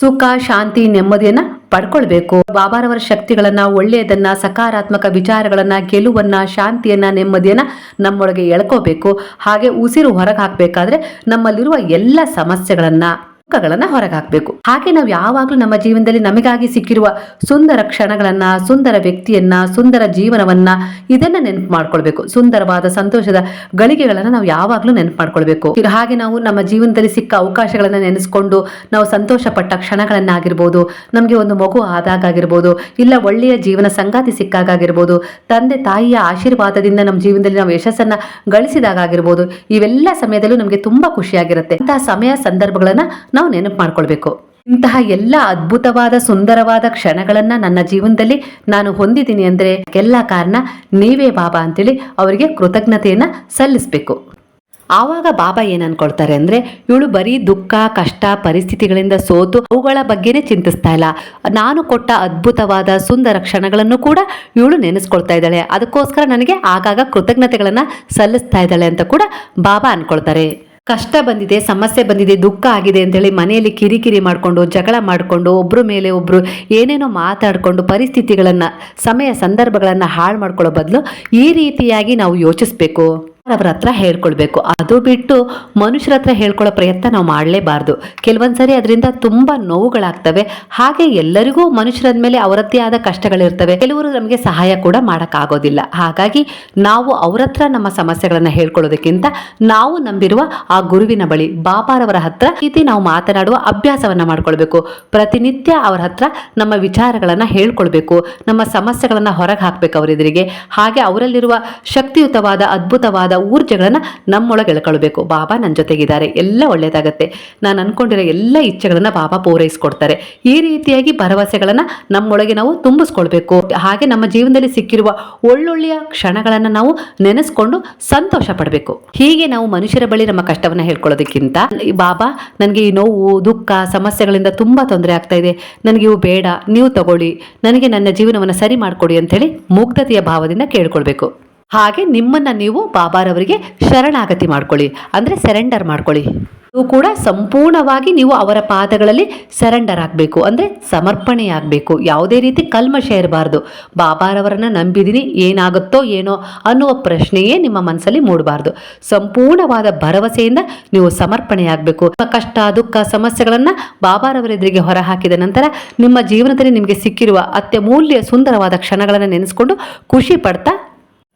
ಸುಖ, ಶಾಂತಿ, ನೆಮ್ಮದಿಯನ್ನ ಪಡ್ಕೊಳ್ಬೇಕು. ಬಾಬಾರವರ ಶಕ್ತಿಗಳನ್ನ, ಒಳ್ಳೆಯದನ್ನ, ಸಕಾರಾತ್ಮಕ ವಿಚಾರಗಳನ್ನ, ಗೆಲುವನ್ನ, ಶಾಂತಿಯನ್ನ, ನೆಮ್ಮದಿಯನ್ನ ನಮ್ಮೊಳಗೆ ಎಳ್ಕೋಬೇಕು. ಹಾಗೆ ಉಸಿರು ಹೊರಗೆ ಹಾಕಬೇಕಾದ್ರೆ ನಮ್ಮಲ್ಲಿರುವ ಎಲ್ಲ ಸಮಸ್ಯೆಗಳನ್ನ ದುಃಖಗಳನ್ನ ಹೊರಗೆ ಹಾಕಬೇಕು ಹಾಗೆ ನಾವು ಯಾವಾಗಲೂ ನಮ್ಮ ಜೀವನದಲ್ಲಿ ನಮಗಾಗಿ ಸಿಕ್ಕಿರುವ ಸುಂದರ ಕ್ಷಣಗಳನ್ನ, ಸುಂದರ ವ್ಯಕ್ತಿಯನ್ನ, ಸುಂದರ ಜೀವನವನ್ನ ಇದನ್ನ ನೆನಪು ಮಾಡ್ಕೊಳ್ಬೇಕು. ಸುಂದರವಾದ ಸಂತೋಷದ ಗಳಿಗೆಗಳನ್ನ ನಾವು ಯಾವಾಗಲೂ ನೆನಪು ಮಾಡ್ಕೊಳ್ಬೇಕು. ಈಗ ಹಾಗೆ ನಾವು ನಮ್ಮ ಜೀವನದಲ್ಲಿ ಸಿಕ್ಕ ಅವಕಾಶಗಳನ್ನ ನೆನೆಸ್ಕೊಂಡು ನಾವು ಸಂತೋಷ ಪಟ್ಟ ಕ್ಷಣಗಳನ್ನಾಗಿರ್ಬೋದು, ನಮಗೆ ಒಂದು ಮಗು ಆದಾಗ ಆಗಿರ್ಬೋದು ಇಲ್ಲ ಒಳ್ಳೆಯ ಜೀವನ ಸಂಗಾತಿ ಸಿಕ್ಕಾಗ ಆಗಿರ್ಬೋದು ತಂದೆ ತಾಯಿಯ ಆಶೀರ್ವಾದದಿಂದ ನಮ್ಮ ಜೀವನದಲ್ಲಿ ನಾವು ಯಶಸ್ಸನ್ನ ಗಳಿಸಿದಾಗ ಆಗಿರ್ಬೋದು ಇವೆಲ್ಲ ಸಮಯದಲ್ಲೂ ನಮಗೆ ತುಂಬಾ ಖುಷಿಯಾಗಿರುತ್ತೆ. ಇಂತಹ ಸಮಯ ಸಂದರ್ಭಗಳನ್ನ ನಾವು ನೆನಪು ಮಾಡ್ಕೊಳ್ಬೇಕು. ಇಂತಹ ಎಲ್ಲ ಅದ್ಭುತವಾದ, ಸುಂದರವಾದ ಕ್ಷಣಗಳನ್ನ ನನ್ನ ಜೀವನದಲ್ಲಿ ನಾನು ಹೊಂದಿದ್ದೀನಿ ಅಂದ್ರೆ ಎಲ್ಲ ಕಾರಣ ನೀವೇ ಬಾಬಾ ಅಂತೇಳಿ ಅವರಿಗೆ ಕೃತಜ್ಞತೆಯನ್ನ ಸಲ್ಲಿಸಬೇಕು. ಆವಾಗ ಬಾಬಾ ಏನ್ ಅನ್ಕೊಳ್ತಾರೆ ಅಂದ್ರೆ ಇವಳು ಬರೀ ದುಃಖ, ಕಷ್ಟ, ಪರಿಸ್ಥಿತಿಗಳಿಂದ ಸೋತು ಅವುಗಳ ಬಗ್ಗೆನೇ ಚಿಂತಿಸ್ತಾ ಇಲ್ಲ. ನಾನು ಕೊಟ್ಟ ಅದ್ಭುತವಾದ, ಸುಂದರ ಕ್ಷಣಗಳನ್ನು ಕೂಡ ಇವಳು ನೆನೆಸ್ಕೊಳ್ತಾ ಇದ್ದಾಳೆ. ಅದಕ್ಕೋಸ್ಕರ ನನಗೆ ಆಗಾಗ ಕೃತಜ್ಞತೆಗಳನ್ನ ಸಲ್ಲಿಸ್ತಾ ಇದ್ದಾಳೆ ಅಂತ ಕೂಡ ಬಾಬಾ ಅನ್ಕೊಳ್ತಾರೆ. ಕಷ್ಟ ಬಂದಿದೆ, ಸಮಸ್ಯೆ ಬಂದಿದೆ, ದುಃಖ ಆಗಿದೆ ಅಂತೇಳಿ ಮನೆಯಲ್ಲಿ ಕಿರಿಕಿರಿ ಮಾಡಿಕೊಂಡು, ಜಗಳ ಮಾಡಿಕೊಂಡು ಒಬ್ಬರು ಮೇಲೆ ಒಬ್ಬರು ಏನೇನೋ ಮಾತಾಡಿಕೊಂಡು ಪರಿಸ್ಥಿತಿಗಳನ್ನು, ಸಮಯ ಸಂದರ್ಭಗಳನ್ನು ಹಾಳು ಮಾಡ್ಕೊಳ್ಳೋ ಬದಲು ಈ ರೀತಿಯಾಗಿ ನಾವು ಯೋಚಿಸ್ಬೇಕು. ಅವರ ಹತ್ರ ಹೇಳ್ಕೊಳ್ಬೇಕು. ಅದು ಬಿಟ್ಟು ಮನುಷ್ಯರ ಹತ್ರ ಹೇಳ್ಕೊಳ್ಳೋ ಪ್ರಯತ್ನ ನಾವು ಮಾಡಲೇಬಾರ್ದು. ಕೆಲವೊಂದ್ಸರಿ ಅದರಿಂದ ತುಂಬಾ ನೋವುಗಳಾಗ್ತವೆ. ಹಾಗೆ ಎಲ್ಲರಿಗೂ ಮನುಷ್ಯರದ ಮೇಲೆ ಅವರದ್ದೇ ಆದ ಕಷ್ಟಗಳಿರ್ತವೆ. ಕೆಲವರು ನಮಗೆ ಸಹಾಯ ಕೂಡ ಮಾಡೋಕ್ಕಾಗೋದಿಲ್ಲ. ಹಾಗಾಗಿ ನಾವು ಅವ್ರ ಹತ್ರ ನಮ್ಮ ಸಮಸ್ಯೆಗಳನ್ನು ಹೇಳ್ಕೊಳ್ಳೋದಕ್ಕಿಂತ ನಾವು ನಂಬಿರುವ ಆ ಗುರುವಿನ ಬಳಿ, ಬಾಬಾರವರ ಹತ್ರ ರೀತಿ ನಾವು ಮಾತನಾಡುವ ಅಭ್ಯಾಸವನ್ನ ಮಾಡ್ಕೊಳ್ಬೇಕು. ಪ್ರತಿನಿತ್ಯ ಅವರ ಹತ್ರ ನಮ್ಮ ವಿಚಾರಗಳನ್ನು ಹೇಳ್ಕೊಳ್ಬೇಕು. ನಮ್ಮ ಸಮಸ್ಯೆಗಳನ್ನು ಹೊರಗೆ ಹಾಕ್ಬೇಕು ಅವರೆದುರಿಗೆ. ಹಾಗೆ ಅವರಲ್ಲಿರುವ ಶಕ್ತಿಯುತವಾದ, ಅದ್ಭುತವಾದ ಊರ್ಜೆಗಳನ್ನ ನಮ್ಮೊಳಗೆ ಎಳ್ಕೊಳ್ಬೇಕು. ಬಾಬಾ ನನ್ನ ಜೊತೆಗಿದ್ದಾರೆ. ಎಲ್ಲ ಒಳ್ಳೆಯದಾಗುತ್ತೆ ನಾನು ಅನ್ಕೊಂಡಿರೋ ಎಲ್ಲ ಇಚ್ಛೆಗಳನ್ನು ಬಾಬಾ ಪೂರೈಸಿಕೊಡ್ತಾರೆ. ಈ ರೀತಿಯಾಗಿ ಭರವಸೆಗಳನ್ನು ನಮ್ಮೊಳಗೆ ನಾವು ತುಂಬಿಸ್ಕೊಳ್ಬೇಕು. ಹಾಗೆ ನಮ್ಮ ಜೀವನದಲ್ಲಿ ಸಿಕ್ಕಿರುವ ಒಳ್ಳೊಳ್ಳೆಯ ಕ್ಷಣಗಳನ್ನು ನಾವು ನೆನೆಸ್ಕೊಂಡು ಸಂತೋಷ ಪಡಬೇಕು. ಹೀಗೆ ನಾವು ಮನುಷ್ಯರ ಬಳಿ ನಮ್ಮ ಕಷ್ಟವನ್ನ ಹೇಳ್ಕೊಳ್ಳೋದಕ್ಕಿಂತ ಬಾಬಾ ನನಗೆ ಈ ನೋವು, ದುಃಖ, ಸಮಸ್ಯೆಗಳಿಂದ ತುಂಬಾ ತೊಂದರೆ ಆಗ್ತಾ ಇದೆ. ನನಗೆ ಇವು ಬೇಡ. ನೀವು ತಗೊಳ್ಳಿ. ನನಗೆ ನನ್ನ ಜೀವನವನ್ನು ಸರಿ ಮಾಡಿಕೊಡಿ ಅಂತೇಳಿ ಮುಗ್ಧತೆಯ ಭಾವದಿಂದ ಕೇಳ್ಕೊಳ್ಬೇಕು. ಹಾಗೆ ನಿಮ್ಮನ್ನ ನೀವು ಬಾಬಾರವರಿಗೆ ಶರಣಾಗತಿ ಮಾಡ್ಕೊಳ್ಳಿ. ಅಂದ್ರೆ ಸೆರೆಂಡರ್ ಮಾಡ್ಕೊಳ್ಳಿ. ನೀವು ಕೂಡ ಸಂಪೂರ್ಣವಾಗಿ ನೀವು ಅವರ ಪಾದಗಳಲ್ಲಿ ಸೆರೆಂಡರ್ ಆಗಬೇಕು. ಅಂದರೆ ಸಮರ್ಪಣೆ ಆಗಬೇಕು. ಯಾವುದೇ ರೀತಿ ಕಲ್ಮಶ ಇರಬಾರ್ದು. ಬಾಬಾರವರನ್ನು ನಂಬಿದ್ದೀನಿ ಏನಾಗುತ್ತೋ ಏನೋ ಅನ್ನುವ ಪ್ರಶ್ನೆಯೇ ನಿಮ್ಮ ಮನಸ್ಸಲ್ಲಿ ಮೂಡಬಾರ್ದು. ಸಂಪೂರ್ಣವಾದ ಭರವಸೆಯಿಂದ ನೀವು ಸಮರ್ಪಣೆ ಆಗಬೇಕು. ಕಷ್ಟ, ದುಃಖ, ಸಮಸ್ಯೆಗಳನ್ನು ಬಾಬಾರವರ ಎದುರಿಗೆ ಹೊರಹಾಕಿದ ನಂತರ ನಿಮ್ಮ ಜೀವನದಲ್ಲಿ ನಿಮಗೆ ಸಿಕ್ಕಿರುವ ಅತ್ಯಮೂಲ್ಯ ಸುಂದರವಾದ ಕ್ಷಣಗಳನ್ನು ನೆನೆಸ್ಕೊಂಡು ಖುಷಿ ಪಡ್ತಾ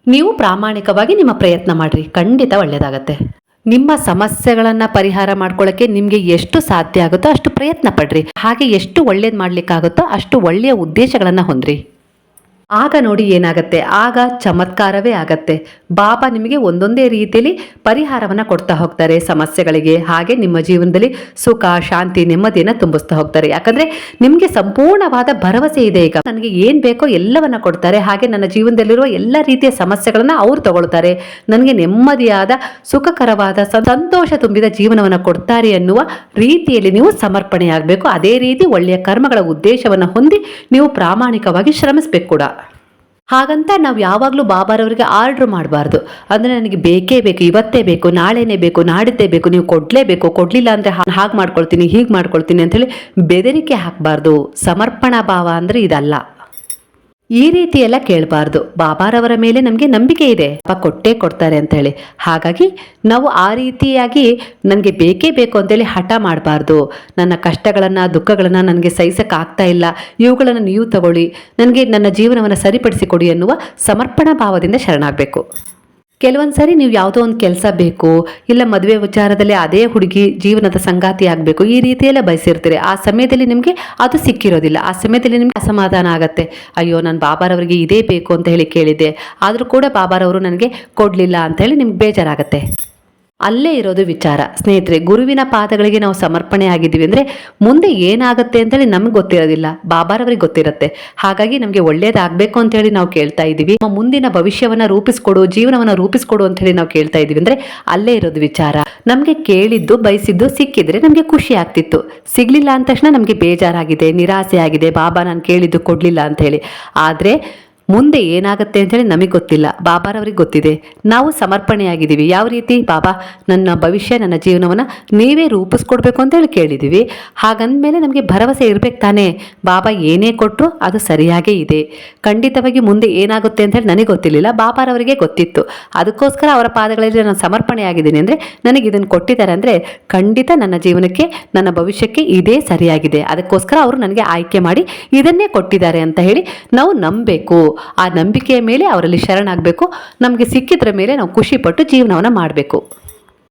ನೀವು ಪ್ರಾಮಾಣಿಕವಾಗಿ ನಿಮ್ಮ ಪ್ರಯತ್ನ ಮಾಡ್ರಿ. ಖಂಡಿತ ಒಳ್ಳೆಯದಾಗತ್ತೆ ನಿಮ್ಮ ಸಮಸ್ಯೆಗಳನ್ನ ಪರಿಹಾರ ಮಾಡ್ಕೊಳ್ಳೋಕೆ ನಿಮಗೆ ಎಷ್ಟು ಸಾಧ್ಯ ಆಗುತ್ತೋ ಅಷ್ಟು ಪ್ರಯತ್ನ ಪಡ್ರಿ. ಹಾಗೆ ಎಷ್ಟು ಒಳ್ಳೇದು ಮಾಡ್ಲಿಕ್ಕಾಗುತ್ತೋ ಅಷ್ಟು ಒಳ್ಳೆಯ ಉದ್ದೇಶಗಳನ್ನ ಹೊಂದ್ರಿ. ಆಗ ನೋಡಿ ಏನಾಗತ್ತೆ? ಆಗ ಚಮತ್ಕಾರವೇ ಆಗತ್ತೆ. ಬಾಬಾ ನಿಮಗೆ ಒಂದೊಂದೇ ರೀತಿಯಲ್ಲಿ ಪರಿಹಾರವನ್ನು ಕೊಡ್ತಾ ಹೋಗ್ತಾರೆ ಸಮಸ್ಯೆಗಳಿಗೆ. ಹಾಗೆ ನಿಮ್ಮ ಜೀವನದಲ್ಲಿ ಸುಖ, ಶಾಂತಿ, ನೆಮ್ಮದಿಯನ್ನು ತುಂಬಿಸ್ತಾ ಹೋಗ್ತಾರೆ. ಯಾಕಂದ್ರೆ ನಿಮಗೆ ಸಂಪೂರ್ಣವಾದ ಭರವಸೆ ಇದೆ ಈಗ. ನನಗೆ ಏನು ಬೇಕೋ ಎಲ್ಲವನ್ನ ಕೊಡ್ತಾರೆ. ಹಾಗೆ ನನ್ನ ಜೀವನದಲ್ಲಿರುವ ಎಲ್ಲ ರೀತಿಯ ಸಮಸ್ಯೆಗಳನ್ನು ಅವರು ತಗೊಳ್ತಾರೆ. ನನಗೆ ನೆಮ್ಮದಿಯಾದ, ಸುಖಕರವಾದ ಸಂತೋಷ ತುಂಬಿದ ಜೀವನವನ್ನು ಕೊಡ್ತಾರೆ ಅನ್ನುವ ರೀತಿಯಲ್ಲಿ ನೀವು ಸಮರ್ಪಣೆ ಆಗಬೇಕು ಅದೇ ರೀತಿ ಒಳ್ಳೆಯ ಕರ್ಮಗಳ ಉದ್ದೇಶವನ್ನು ಹೊಂದಿ ನೀವು ಪ್ರಾಮಾಣಿಕವಾಗಿ ಶ್ರಮಿಸಬೇಕು ಕೂಡ. ಹಾಗಂತ ನಾವು ಯಾವಾಗಲೂ ಬಾಬಾರವರಿಗೆ ಆರ್ಡ್ರ್ ಮಾಡಬಾರ್ದು. ಅಂದರೆ ನನಗೆ ಬೇಕೇ ಬೇಕು, ಇವತ್ತೇ ಬೇಕು, ನಾಳೆನೇ ಬೇಕು, ನಾಡಿದ್ದೇ ಬೇಕು, ನೀವು ಕೊಡಲೇಬೇಕು, ಕೊಡಲಿಲ್ಲ ಅಂದರೆ ಹಾಗೆ ಮಾಡ್ಕೊಳ್ತೀನಿ, ಹೀಗೆ ಮಾಡ್ಕೊಳ್ತೀನಿ ಅಂಥೇಳಿ ಬೆದರಿಕೆ ಹಾಕಬಾರ್ದು. ಸಮರ್ಪಣಾ ಭಾವ ಅಂದರೆ ಇದಲ್ಲ. ಈ ರೀತಿ ಎಲ್ಲ ಕೇಳಬಾರ್ದು. ಬಾಬಾರವರ ಮೇಲೆ ನಮಗೆ ನಂಬಿಕೆ ಇದೆ. ಅಪ್ಪ ಕೊಟ್ಟೇ ಕೊಡ್ತಾರೆ ಅಂತ ಹೇಳಿ ಹಾಗಾಗಿ ನಾವು ಆ ರೀತಿಯಾಗಿ ನನಗೆ ಬೇಕೇ ಬೇಕು ಅಂತೇಳಿ ಹಠ ಮಾಡಬಾರ್ದು. ನನ್ನ ಕಷ್ಟಗಳನ್ನು, ದುಃಖಗಳನ್ನು ನನಗೆ ಸಹಿಸಕ್ಕೆ ಆಗ್ತಾ ಇಲ್ಲ. ಇವುಗಳನ್ನು ನೀವು ತಗೊಳ್ಳಿ. ನನಗೆ ನನ್ನ ಜೀವನವನ್ನು ಸರಿಪಡಿಸಿಕೊಡಿ ಎನ್ನುವ ಸಮರ್ಪಣಾ ಭಾವದಿಂದ ಶರಣಾಗಬೇಕು. ಕೆಲವೊಂದು ಸಾರಿ ನೀವು ಯಾವುದೋ ಒಂದು ಕೆಲಸ ಬೇಕು, ಇಲ್ಲ ಮದುವೆ ವಿಚಾರದಲ್ಲಿ ಅದೇ ಹುಡುಗಿ ಜೀವನದ ಸಂಗಾತಿ ಆಗಬೇಕು, ಈ ರೀತಿಯೆಲ್ಲ ಬಯಸಿರ್ತೀರಿ. ಆ ಸಮಯದಲ್ಲಿ ನಿಮಗೆ ಅದು ಸಿಕ್ಕಿರೋದಿಲ್ಲ. ಆ ಸಮಯದಲ್ಲಿ ನಿಮಗೆ ಅಸಮಾಧಾನ ಆಗುತ್ತೆ. ಅಯ್ಯೋ, ನಾನು ಬಾಬಾರವರಿಗೆ ಇದೇ ಬೇಕು ಅಂತ ಹೇಳಿ ಕೇಳಿದ್ದೆ. ಆದರೂ ಕೂಡ ಬಾಬಾರವರು ನನಗೆ ಕೊಡಲಿಲ್ಲ ಅಂತ ಹೇಳಿ ನಿಮ್ಗೆ ಬೇಜಾರಾಗತ್ತೆ. ಅಲ್ಲೇ ಇರೋದು ವಿಚಾರ. ಸ್ನೇಹಿತರೆ, ಗುರುವಿನ ಪಾದಗಳಿಗೆ ನಾವು ಸಮರ್ಪಣೆ ಆಗಿದ್ದೀವಿ ಅಂದರೆ ಮುಂದೆ ಏನಾಗುತ್ತೆ ಅಂತೇಳಿ ನಮ್ಗೆ ಗೊತ್ತಿರೋದಿಲ್ಲ. ಬಾಬಾರವರಿಗೆ ಗೊತ್ತಿರುತ್ತೆ. ಹಾಗಾಗಿ ನಮಗೆ ಒಳ್ಳೇದಾಗಬೇಕು ಅಂತೇಳಿ ನಾವು ಕೇಳ್ತಾ ಇದ್ದೀವಿ. ನಮ್ಮ ಮುಂದಿನ ಭವಿಷ್ಯವನ್ನು ರೂಪಿಸ್ಕೊಡು, ಜೀವನವನ್ನು ರೂಪಿಸ್ಕೊಡು ಅಂತೇಳಿ ನಾವು ಕೇಳ್ತಾ ಇದ್ದೀವಿ ಅಂದರೆ ಅಲ್ಲೇ ಇರೋದು ವಿಚಾರ. ನಮಗೆ ಕೇಳಿದ್ದು, ಬಯಸಿದ್ದು ಸಿಕ್ಕಿದ್ರೆ ನಮಗೆ ಖುಷಿ ಆಗ್ತಿತ್ತು. ಸಿಗ್ಲಿಲ್ಲ ಅಂದ ತಕ್ಷಣ ನಮಗೆ ಬೇಜಾರಾಗಿದೆ ನಿರಾಸೆ ಆಗಿದೆ ಬಾಬಾ ನಾನು ಕೇಳಿದ್ದು ಕೊಡಲಿಲ್ಲ ಅಂತ ಹೇಳಿ. ಆದರೆ ಮುಂದೆ ಏನಾಗುತ್ತೆ ಅಂತೇಳಿ ನಮಗೆ ಗೊತ್ತಿಲ್ಲ. ಬಾಬಾರವ್ರಿಗೆ ಗೊತ್ತಿದೆ. ನಾವು ಸಮರ್ಪಣೆಯಾಗಿದ್ದೀವಿ. ಯಾವ ರೀತಿ? ಬಾಬಾ, ನನ್ನ ಭವಿಷ್ಯ, ನನ್ನ ಜೀವನವನ್ನು ನೀವೇ ರೂಪಿಸ್ಕೊಡ್ಬೇಕು ಅಂತೇಳಿ ಕೇಳಿದ್ದೀವಿ. ಹಾಗಂದಮೇಲೆ ನಮಗೆ ಭರವಸೆ ಇರಬೇಕು ತಾನೇ. ಬಾಬಾ ಏನೇ ಕೊಟ್ಟರು ಅದು ಸರಿಯಾಗೇ ಇದೆ. ಖಂಡಿತವಾಗಿ ಮುಂದೆ ಏನಾಗುತ್ತೆ ಅಂತೇಳಿ ನನಗೆ ಗೊತ್ತಿರಲಿಲ್ಲ. ಬಾಬಾರವರಿಗೆ ಗೊತ್ತಿತ್ತು. ಅದಕ್ಕೋಸ್ಕರ ಅವರ ಪಾದಗಳಲ್ಲಿ ನಾನು ಸಮರ್ಪಣೆಯಾಗಿದ್ದೀನಿ ಅಂದರೆ ನನಗೆ ಇದನ್ನು ಕೊಟ್ಟಿದ್ದಾರೆ ಅಂದರೆ ಖಂಡಿತ ನನ್ನ ಜೀವನಕ್ಕೆ, ನನ್ನ ಭವಿಷ್ಯಕ್ಕೆ ಇದೇ ಸರಿಯಾಗಿದೆ. ಅದಕ್ಕೋಸ್ಕರ ಅವರು ನನಗೆ ಆಯ್ಕೆ ಮಾಡಿ ಇದನ್ನೇ ಕೊಟ್ಟಿದ್ದಾರೆ ಅಂತ ಹೇಳಿ ನಾವು ನಂಬಬೇಕು. ಆ ನಂಬಿಕೆಯ ಮೇಲೆ ಅವರಲ್ಲಿ ಶರಣಾಗಬೇಕು. ನಮಗೆ ಸಿಕ್ಕಿದ್ರ ಮೇಲೆ ನಾವು ಖುಷಿಪಟ್ಟು ಜೀವನವನ್ನು ಮಾಡಬೇಕು.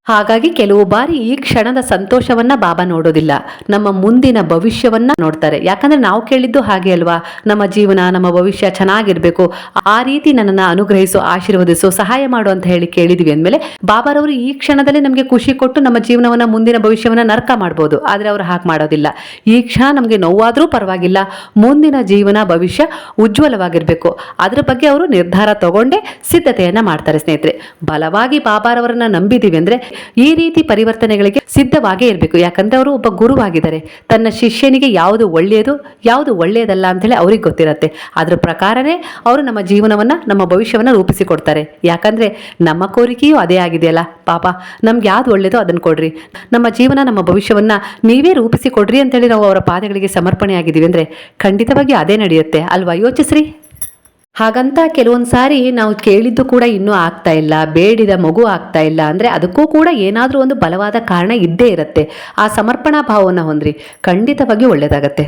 ಹಾಗಾಗಿ ಕೆಲವು ಬಾರಿ ಈ ಕ್ಷಣದ ಸಂತೋಷವನ್ನ ಬಾಬಾ ನೋಡೋದಿಲ್ಲ. ನಮ್ಮ ಮುಂದಿನ ಭವಿಷ್ಯವನ್ನ ನೋಡ್ತಾರೆ. ಯಾಕಂದ್ರೆ ನಾವು ಕೇಳಿದ್ದು ಹಾಗೆ ಅಲ್ವಾ? ನಮ್ಮ ಜೀವನ, ನಮ್ಮ ಭವಿಷ್ಯ ಚೆನ್ನಾಗಿರ್ಬೇಕು. ಆ ರೀತಿ ನನ್ನನ್ನು ಅನುಗ್ರಹಿಸು, ಆಶೀರ್ವದಿಸು, ಸಹಾಯ ಮಾಡು ಅಂತ ಹೇಳಿ ಕೇಳಿದ್ವಿ ಅಂದಮೇಲೆ ಬಾಬಾರವರು ಈ ಕ್ಷಣದಲ್ಲಿ ನಮಗೆ ಖುಷಿ ಕೊಟ್ಟು ನಮ್ಮ ಜೀವನವನ್ನ, ಮುಂದಿನ ಭವಿಷ್ಯವನ್ನ ನರ್ಕ ಮಾಡ್ಬೋದು. ಆದ್ರೆ ಅವರು ಹಾಗೆ ಮಾಡೋದಿಲ್ಲ. ಈ ಕ್ಷಣ ನಮಗೆ ನೋವಾದರೂ ಪರವಾಗಿಲ್ಲ. ಮುಂದಿನ ಜೀವನ, ಭವಿಷ್ಯ ಉಜ್ವಲವಾಗಿರ್ಬೇಕು. ಅದ್ರ ಬಗ್ಗೆ ಅವರು ನಿರ್ಧಾರ ತಗೊಂಡೇ ಸಿದ್ಧತೆಯನ್ನ ಮಾಡ್ತಾರೆ ಸ್ನೇಹಿತರೆ. ಬಲವಾಗಿ ಬಾಬಾರವರನ್ನ ನಂಬಿದೀವಿ ಅಂದ್ರೆ ಈ ರೀತಿ ಪರಿವರ್ತನೆಗಳಿಗೆ ಸಿದ್ಧವಾಗೇ ಇರಬೇಕು. ಯಾಕಂದ್ರೆ ಅವರು ಒಬ್ಬ ಗುರುವಾಗಿದ್ದಾರೆ. ತನ್ನ ಶಿಷ್ಯನಿಗೆ ಯಾವುದು ಒಳ್ಳೆಯದು, ಯಾವುದು ಒಳ್ಳೆಯದಲ್ಲ ಅಂತೇಳಿ ಅವ್ರಿಗೆ ಗೊತ್ತಿರುತ್ತೆ. ಅದ್ರ ಪ್ರಕಾರನೇ ಅವರು ನಮ್ಮ ಜೀವನವನ್ನ, ನಮ್ಮ ಭವಿಷ್ಯವನ್ನ ರೂಪಿಸಿಕೊಡ್ತಾರೆ. ಯಾಕಂದ್ರೆ ನಮ್ಮ ಕೋರಿಕೆಯೂ ಅದೇ ಆಗಿದೆಯಲ್ಲ. ಪಾಪ, ನಮ್ಗೆ ಯಾವ್ದು ಒಳ್ಳೆಯದೋ ಅದನ್ನು ಕೊಡ್ರಿ. ನಮ್ಮ ಜೀವನ, ನಮ್ಮ ಭವಿಷ್ಯವನ್ನ ನೀವೇ ರೂಪಿಸಿಕೊಡ್ರಿ ಅಂತೇಳಿ ನಾವು ಅವರ ಪಾದಗಳಿಗೆ ಸಮರ್ಪಣೆ ಆಗಿದ್ದೀವಿ ಅಂದ್ರೆ ಖಂಡಿತವಾಗಿ ಅದೇ ನಡೆಯುತ್ತೆ. ಅಲ್ವಾ? ಯೋಚಿಸ್ರಿ. ಹಾಗಂತ ಕೆಲವೊಂದು ಸಾರಿ ನಾವು ಕೇಳಿದ್ದು ಕೂಡ ಇನ್ನೂ ಆಗ್ತಾ ಇಲ್ಲ, ಬೇಡಿದ ಮಗು ಆಗ್ತಾ ಇಲ್ಲ ಅಂದರೆ ಅದಕ್ಕೂ ಕೂಡ ಏನಾದರೂ ಒಂದು ಬಲವಾದ ಕಾರಣ ಇದ್ದೇ ಇರುತ್ತೆ. ಆ ಸಮರ್ಪಣಾ ಭಾವವನ್ನು ಹೊಂದ್ರಿ. ಖಂಡಿತವಾಗಿ ಒಳ್ಳೆಯದಾಗತ್ತೆ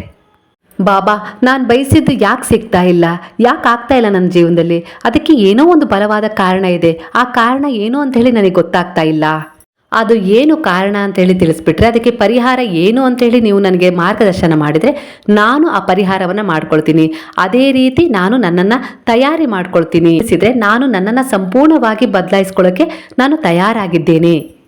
ಬಾಬಾ, ನಾನು ಬಯಸಿದ್ದು ಯಾಕೆ ಸಿಗ್ತಾ ಇಲ್ಲ? ಯಾಕೆ ಆಗ್ತಾ ಇಲ್ಲ ನನ್ನ ಜೀವನದಲ್ಲಿ? ಅದಕ್ಕೆ ಏನೋ ಒಂದು ಬಲವಾದ ಕಾರಣ ಇದೆ. ಆ ಕಾರಣ ಏನು ಅಂತ ಹೇಳಿ ನನಗೆ ಗೊತ್ತಾಗ್ತಾ ಇಲ್ಲ. ಅದು ಏನು ಕಾರಣ ಅಂತೇಳಿ ತಿಳಿಸ್ಬಿಟ್ರೆ ಅದಕ್ಕೆ ಪರಿಹಾರ ಏನು ಅಂತೇಳಿ ನೀವು ನನಗೆ ಮಾರ್ಗದರ್ಶನ ಮಾಡಿದರೆ ನಾನು ಆ ಪರಿಹಾರವನ್ನು ಮಾಡ್ಕೊಳ್ತೀನಿ. ಅದೇ ರೀತಿ ನಾನು ನನ್ನನ್ನು ತಯಾರಿ ಮಾಡ್ಕೊಳ್ತೀನಿ. ನಾನು ನನ್ನನ್ನು ಸಂಪೂರ್ಣವಾಗಿ ಬದಲಾಯಿಸ್ಕೊಳ್ಳೋಕ್ಕೆ ನಾನು ತಯಾರಾಗಿದ್ದೇನೆ.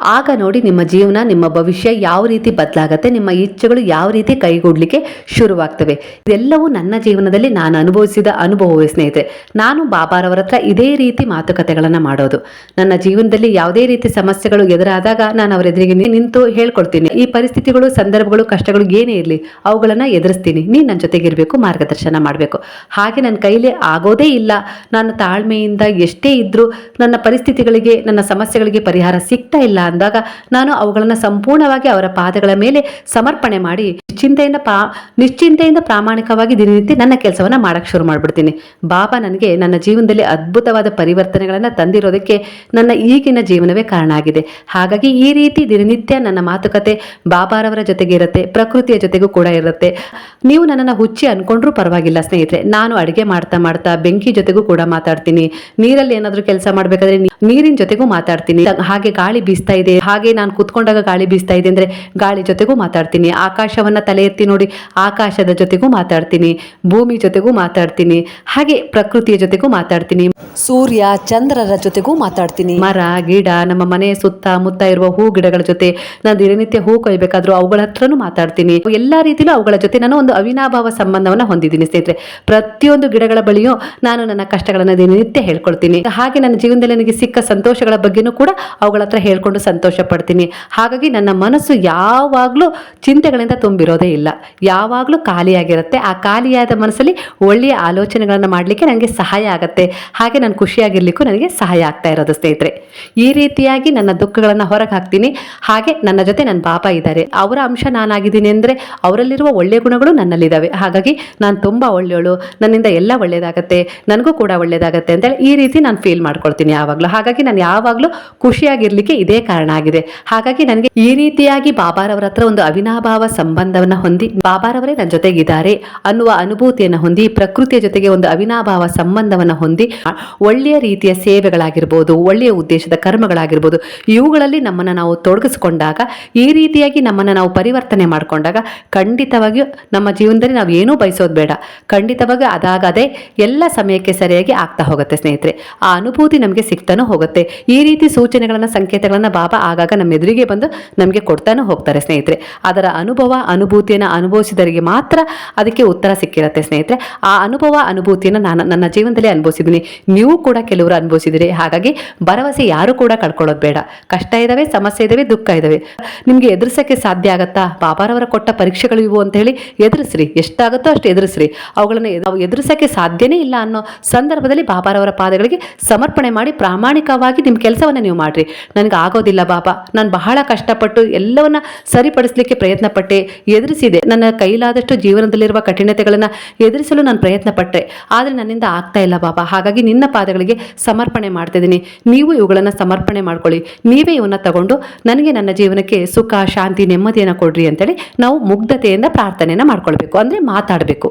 ಆಗ ನೋಡಿ ನಿಮ್ಮ ಜೀವನ, ನಿಮ್ಮ ಭವಿಷ್ಯ ಯಾವ ರೀತಿ ಬದಲಾಗತ್ತೆ, ನಿಮ್ಮ ಇಚ್ಛೆಗಳು ಯಾವ ರೀತಿ ಕೈಗೂಡಲಿಕ್ಕೆ ಶುರುವಾಗ್ತವೆ. ಇದೆಲ್ಲವೂ ನನ್ನ ಜೀವನದಲ್ಲಿ ನಾನು ಅನುಭವಿಸಿದ ಅನುಭವವೇ ಸ್ನೇಹಿತರೆ. ನಾನು ಬಾಬಾರವರ ಹತ್ರ ಇದೇ ರೀತಿ ಮಾತುಕತೆಗಳನ್ನು ಮಾಡೋದು. ನನ್ನ ಜೀವನದಲ್ಲಿ ಯಾವುದೇ ರೀತಿ ಸಮಸ್ಯೆಗಳು ಎದುರಾದಾಗ ನಾನು ಅವರ ಎದುರಿಗೆ ನಿಂತು ಹೇಳ್ಕೊಳ್ತೀನಿ. ಈ ಪರಿಸ್ಥಿತಿಗಳು, ಸಂದರ್ಭಗಳು, ಕಷ್ಟಗಳು ಏನೇ ಇರಲಿ, ಅವುಗಳನ್ನು ಎದುರಿಸ್ತೀನಿ. ನೀನು ನನ್ನ ಜೊತೆಗಿರಬೇಕು, ಮಾರ್ಗದರ್ಶನ ಮಾಡಬೇಕು. ಹಾಗೆ ನನ್ನ ಕೈಲಿ ಆಗೋದೇ ಇಲ್ಲ. ನಾನು ತಾಳ್ಮೆಯಿಂದ ಎಷ್ಟೇ ಇದ್ದರೂ ನನ್ನ ಪರಿಸ್ಥಿತಿಗಳಿಗೆ, ನನ್ನ ಸಮಸ್ಯೆಗಳಿಗೆ ಪರಿಹಾರ ಸಿಗ್ತಾ ಇಲ್ಲ ಅಂದಾಗ ನಾನು ಅವುಗಳನ್ನು ಸಂಪೂರ್ಣವಾಗಿ ಅವರ ಪಾದಗಳ ಮೇಲೆ ಸಮರ್ಪಣೆ ಮಾಡಿ ನಿಶ್ಚಿಂತೆಯಿಂದ ಪಾ, ನಿಶ್ಚಿಂತೆಯಿಂದ ಪ್ರಾಮಾಣಿಕವಾಗಿ ದಿನನಿತ್ಯ ನನ್ನ ಕೆಲಸವನ್ನು ಮಾಡೋಕ್ಕೆ ಶುರು ಮಾಡಿಬಿಡ್ತೀನಿ. ಬಾಬಾ ನನಗೆ ನನ್ನ ಜೀವನದಲ್ಲಿ ಅದ್ಭುತವಾದ ಪರಿವರ್ತನೆಗಳನ್ನು ತಂದಿರೋದಕ್ಕೆ ನನ್ನ ಈಗಿನ ಜೀವನವೇ ಕಾರಣ ಆಗಿದೆ. ಹಾಗಾಗಿ ಈ ರೀತಿ ದಿನನಿತ್ಯ ನನ್ನ ಮಾತುಕತೆ ಬಾಬಾರವರ ಜೊತೆಗೆ ಇರುತ್ತೆ, ಪ್ರಕೃತಿಯ ಜೊತೆಗೂ ಕೂಡ ಇರುತ್ತೆ. ನೀವು ನನ್ನನ್ನು ಹುಚ್ಚಿ ಅನ್ಕೊಂಡ್ರೂ ಪರವಾಗಿಲ್ಲ ಸ್ನೇಹಿತರೆ. ನಾನು ಅಡುಗೆ ಮಾಡ್ತಾ ಮಾಡ್ತಾ ಬೆಂಕಿ ಜೊತೆಗೂ ಕೂಡ ಮಾತಾಡ್ತೀನಿ. ನೀರಲ್ಲಿ ಏನಾದರೂ ಕೆಲಸ ಮಾಡಬೇಕಾದ್ರೆ ನೀರಿನ ಜೊತೆಗೂ ಮಾತಾಡ್ತೀನಿ. ಹಾಗೆ ಗಾಳಿ ಬೀಸ್ತಾ ಇದೆ. ಹಾಗೆ ನಾನು ಕುತ್ಕೊಂಡಾಗ ಗಾಳಿ ಬೀಸ್ತಾ ಇದೆ ಅಂದ್ರೆ ಗಾಳಿ ಜೊತೆಗೂ ಮಾತಾಡ್ತೀನಿ. ಆಕಾಶವನ್ನ ತಲೆ ಎತ್ತಿ ನೋಡಿ ಆಕಾಶದ ಜೊತೆಗೂ ಮಾತಾಡ್ತೀನಿ. ಭೂಮಿ ಜೊತೆಗೂ ಮಾತಾಡ್ತೀನಿ. ಹಾಗೆ ಪ್ರಕೃತಿಯ ಜೊತೆಗೂ ಮಾತಾಡ್ತೀನಿ. ಸೂರ್ಯ ಚಂದ್ರರ ಜೊತೆಗೂ ಮಾತಾಡ್ತೀನಿ. ಮರ ಗಿಡ ನಮ್ಮ ಮನೆ ಸುತ್ತ ಮುತ್ತ ಇರುವ ಹೂ ಗಿಡಗಳ ಜೊತೆ ನಾನು ದಿನನಿತ್ಯ ಹೂ ಕೊಯ್ಬೇಕಾದ್ರೂ ಅವುಗಳ ಹತ್ರನೂ ಮಾತಾಡ್ತೀನಿ. ಎಲ್ಲಾ ರೀತಿಲೂ ಅವುಗಳ ಜೊತೆ ನಾನು ಒಂದು ಅವಿನಾಭಾವ ಸಂಬಂಧವನ್ನ ಹೊಂದಿದ್ದೀನಿ ಸ್ನೇಹಿತರೆ. ಪ್ರತಿಯೊಂದು ಗಿಡಗಳ ಬಳಿಯೂ ನಾನು ನನ್ನ ಕಷ್ಟಗಳನ್ನ ದಿನನಿತ್ಯ ಹೇಳ್ಕೊಳ್ತೀನಿ. ಹಾಗೆ ನನ್ನ ಜೀವನದಲ್ಲಿ ನನಗೆ ಸಿಕ್ಕ ಸಂತೋಷಗಳ ಬಗ್ಗೆನೂ ಕೂಡ ಅವುಗಳ ಹತ್ರ ಹೇಳ್ಕೊಂಡು ಸಂತೋಷ ಪಡ್ತೀನಿ ಹಾಗಾಗಿ ನನ್ನ ಮನಸ್ಸು ಯಾವಾಗಲೂ ಚಿಂತೆಗಳಿಂದ ತುಂಬಿರೋದೇ ಇಲ್ಲ. ಯಾವಾಗಲೂ ಖಾಲಿಯಾಗಿರುತ್ತೆ. ಆ ಖಾಲಿಯಾದ ಮನಸ್ಸಲ್ಲಿ ಒಳ್ಳೆಯ ಆಲೋಚನೆಗಳನ್ನು ಮಾಡಲಿಕ್ಕೆ ನನಗೆ ಸಹಾಯ ಆಗುತ್ತೆ. ಹಾಗೆ ನಾನು ಖುಷಿಯಾಗಿರ್ಲಿಕ್ಕೂ ನನಗೆ ಸಹಾಯ ಆಗ್ತಾ ಇರೋದು ಸ್ನೇಹಿತರೆ. ಈ ರೀತಿಯಾಗಿ ನನ್ನ ದುಃಖಗಳನ್ನು ಹೊರಗೆ ಹಾಕ್ತೀನಿ. ಹಾಗೆ ನನ್ನ ಜೊತೆ ನನ್ನ ಪಾಪ ಇದ್ದಾರೆ. ಅವರ ಅಂಶ ನಾನಾಗಿದ್ದೀನಿ ಅಂದರೆ ಅವರಲ್ಲಿರುವ ಒಳ್ಳೆಯ ಗುಣಗಳು ನನ್ನಲ್ಲಿದ್ದಾವೆ. ಹಾಗಾಗಿ ನಾನು ತುಂಬ ಒಳ್ಳೆಯವಳು. ನನ್ನಿಂದ ಎಲ್ಲ ಒಳ್ಳೆಯದಾಗತ್ತೆ. ನನಗೂ ಕೂಡ ಒಳ್ಳೆಯದಾಗತ್ತೆ ಅಂತೇಳಿ ಈ ರೀತಿ ನಾನು ಫೀಲ್ ಮಾಡ್ಕೊಳ್ತೀನಿ ಯಾವಾಗಲೂ. ಹಾಗಾಗಿ ನಾನು ಯಾವಾಗಲೂ ಖುಷಿಯಾಗಿರಲಿಕ್ಕೆ ಇದೇ ಕಾರಣ. ಕಾರಣ ಆಗಿದೆ. ಹಾಗಾಗಿ ನನಗೆ ಈ ರೀತಿಯಾಗಿ ಬಾಬಾರವರ ಹತ್ರ ಒಂದು ಅವಿನಾಭಾವ ಸಂಬಂಧವನ್ನ ಹೊಂದಿ, ಬಾಬಾರವರೇ ನನ್ನ ಜೊತೆಗಿದ್ದಾರೆ ಅನ್ನುವ ಅನುಭೂತಿಯನ್ನ ಹೊಂದಿ, ಪ್ರಕೃತಿಯ ಜೊತೆಗೆ ಒಂದು ಅವಿನಾಭಾವ ಸಂಬಂಧವನ್ನ ಹೊಂದಿ, ಒಳ್ಳೆಯ ರೀತಿಯ ಸೇವೆಗಳಾಗಿರ್ಬೋದು, ಒಳ್ಳೆಯ ಉದ್ದೇಶದ ಕರ್ಮಗಳಾಗಿರ್ಬೋದು, ಇವುಗಳಲ್ಲಿ ನಮ್ಮನ್ನು ನಾವು ತೊಡಗಿಸಿಕೊಂಡಾಗ, ಈ ರೀತಿಯಾಗಿ ನಮ್ಮನ್ನು ನಾವು ಪರಿವರ್ತನೆ ಮಾಡಿಕೊಂಡಾಗ ಖಂಡಿತವಾಗಿಯೂ ನಮ್ಮ ಜೀವನದಲ್ಲಿ ನಾವು ಏನೂ ಬಯಸೋದು ಬೇಡ. ಖಂಡಿತವಾಗಿ ಅದಾಗದೆ ಎಲ್ಲ ಸಮಯಕ್ಕೆ ಸರಿಯಾಗಿ ಆಗ್ತಾ ಹೋಗುತ್ತೆ ಸ್ನೇಹಿತರೆ. ಆ ಅನುಭೂತಿ ನಮಗೆ ಸಿಗ್ತಾನೂ ಹೋಗುತ್ತೆ. ಈ ರೀತಿ ಸೂಚನೆಗಳನ್ನು, ಸಂಕೇತಗಳನ್ನು ಬಾಬಾ ಆಗಾಗ ನಮ್ಮ ಎದುರಿಗೆ ಬಂದು ನಮಗೆ ಕೊಡ್ತಾನೆ ಹೋಗ್ತಾರೆ ಸ್ನೇಹಿತರೆ. ಅದರ ಅನುಭವ, ಅನುಭೂತಿಯನ್ನು ಅನುಭವಿಸಿದವರಿಗೆ ಮಾತ್ರ ಅದಕ್ಕೆ ಉತ್ತರ ಸಿಕ್ಕಿರುತ್ತೆ ಸ್ನೇಹಿತರೆ. ಆ ಅನುಭವ, ಅನುಭೂತಿಯನ್ನು ನಾನು ನನ್ನ ಜೀವನದಲ್ಲಿ ಅನುಭವಿಸಿದ್ದೀನಿ. ನೀವು ಕೂಡ ಕೆಲವರು ಅನುಭವಿಸಿದಿರಿ. ಹಾಗಾಗಿ ಭರವಸೆ ಯಾರು ಕೂಡ ಕಳ್ಕೊಳ್ಳೋದು ಬೇಡ. ಕಷ್ಟ ಇದಾವೆ, ಸಮಸ್ಯೆ ಇದಾವೆ, ದುಃಖ ಇದಾವೆ. ನಿಮಗೆ ಎದುರಿಸೋಕ್ಕೆ ಸಾಧ್ಯ ಆಗತ್ತಾ? ಬಾಬಾರವರ ಕೊಟ್ಟ ಪರೀಕ್ಷೆಗಳು ಇವು ಅಂತ ಹೇಳಿ ಎದುರಿಸ್ರಿ. ಎಷ್ಟಾಗುತ್ತೋ ಅಷ್ಟು ಎದುರಿಸ್ರಿ. ಅವುಗಳನ್ನು ನಾವು ಎದುರಿಸೋಕ್ಕೆ ಸಾಧ್ಯನೇ ಇಲ್ಲ ಅನ್ನೋ ಸಂದರ್ಭದಲ್ಲಿ ಬಾಬಾರವರ ಪಾದಗಳಿಗೆ ಸಮರ್ಪಣೆ ಮಾಡಿ ಪ್ರಾಮಾಣಿಕವಾಗಿ ನಿಮ್ಮ ಕೆಲಸವನ್ನು ನೀವು ಮಾಡಿರಿ. ನನಗೆ ಆಗೋದಿಲ್ಲ ಬಾಬಾ, ನಾನು ಬಹಳ ಕಷ್ಟಪಟ್ಟು ಎಲ್ಲವನ್ನ ಸರಿಪಡಿಸಲಿಕ್ಕೆ ಪ್ರಯತ್ನ ಪಟ್ಟೆ ಎದುರಿಸಿದೆ. ನನ್ನ ಕೈಲಾದಷ್ಟು ಜೀವನದಲ್ಲಿರುವ ಕಠಿಣತೆಗಳನ್ನು ಎದುರಿಸಲು ನಾನು ಪ್ರಯತ್ನ ಪಟ್ಟೆ ಆದರೆ ನನ್ನಿಂದ ಆಗ್ತಾ ಇಲ್ಲ ಬಾಬಾ, ಹಾಗಾಗಿ ನಿನ್ನ ಪಾದಗಳಿಗೆ ಸಮರ್ಪಣೆ ಮಾಡ್ತಿದ್ದೀನಿ. ನೀವು ಇವುಗಳನ್ನು ಸಮರ್ಪಣೆ ಮಾಡ್ಕೊಳ್ಳಿ. ನೀವೇ ಇವನ್ನ ತಗೊಂಡು ನನಗೆ ನನ್ನ ಜೀವನಕ್ಕೆ ಸುಖ, ಶಾಂತಿ, ನೆಮ್ಮದಿಯನ್ನು ಕೊಡ್ರಿ ಅಂತೇಳಿ ನಾವು ಮುಗ್ಧತೆಯಿಂದ ಪ್ರಾರ್ಥನೆಯನ್ನು ಮಾಡ್ಕೊಳ್ಬೇಕು. ಅಂದರೆ ಮಾತಾಡಬೇಕು.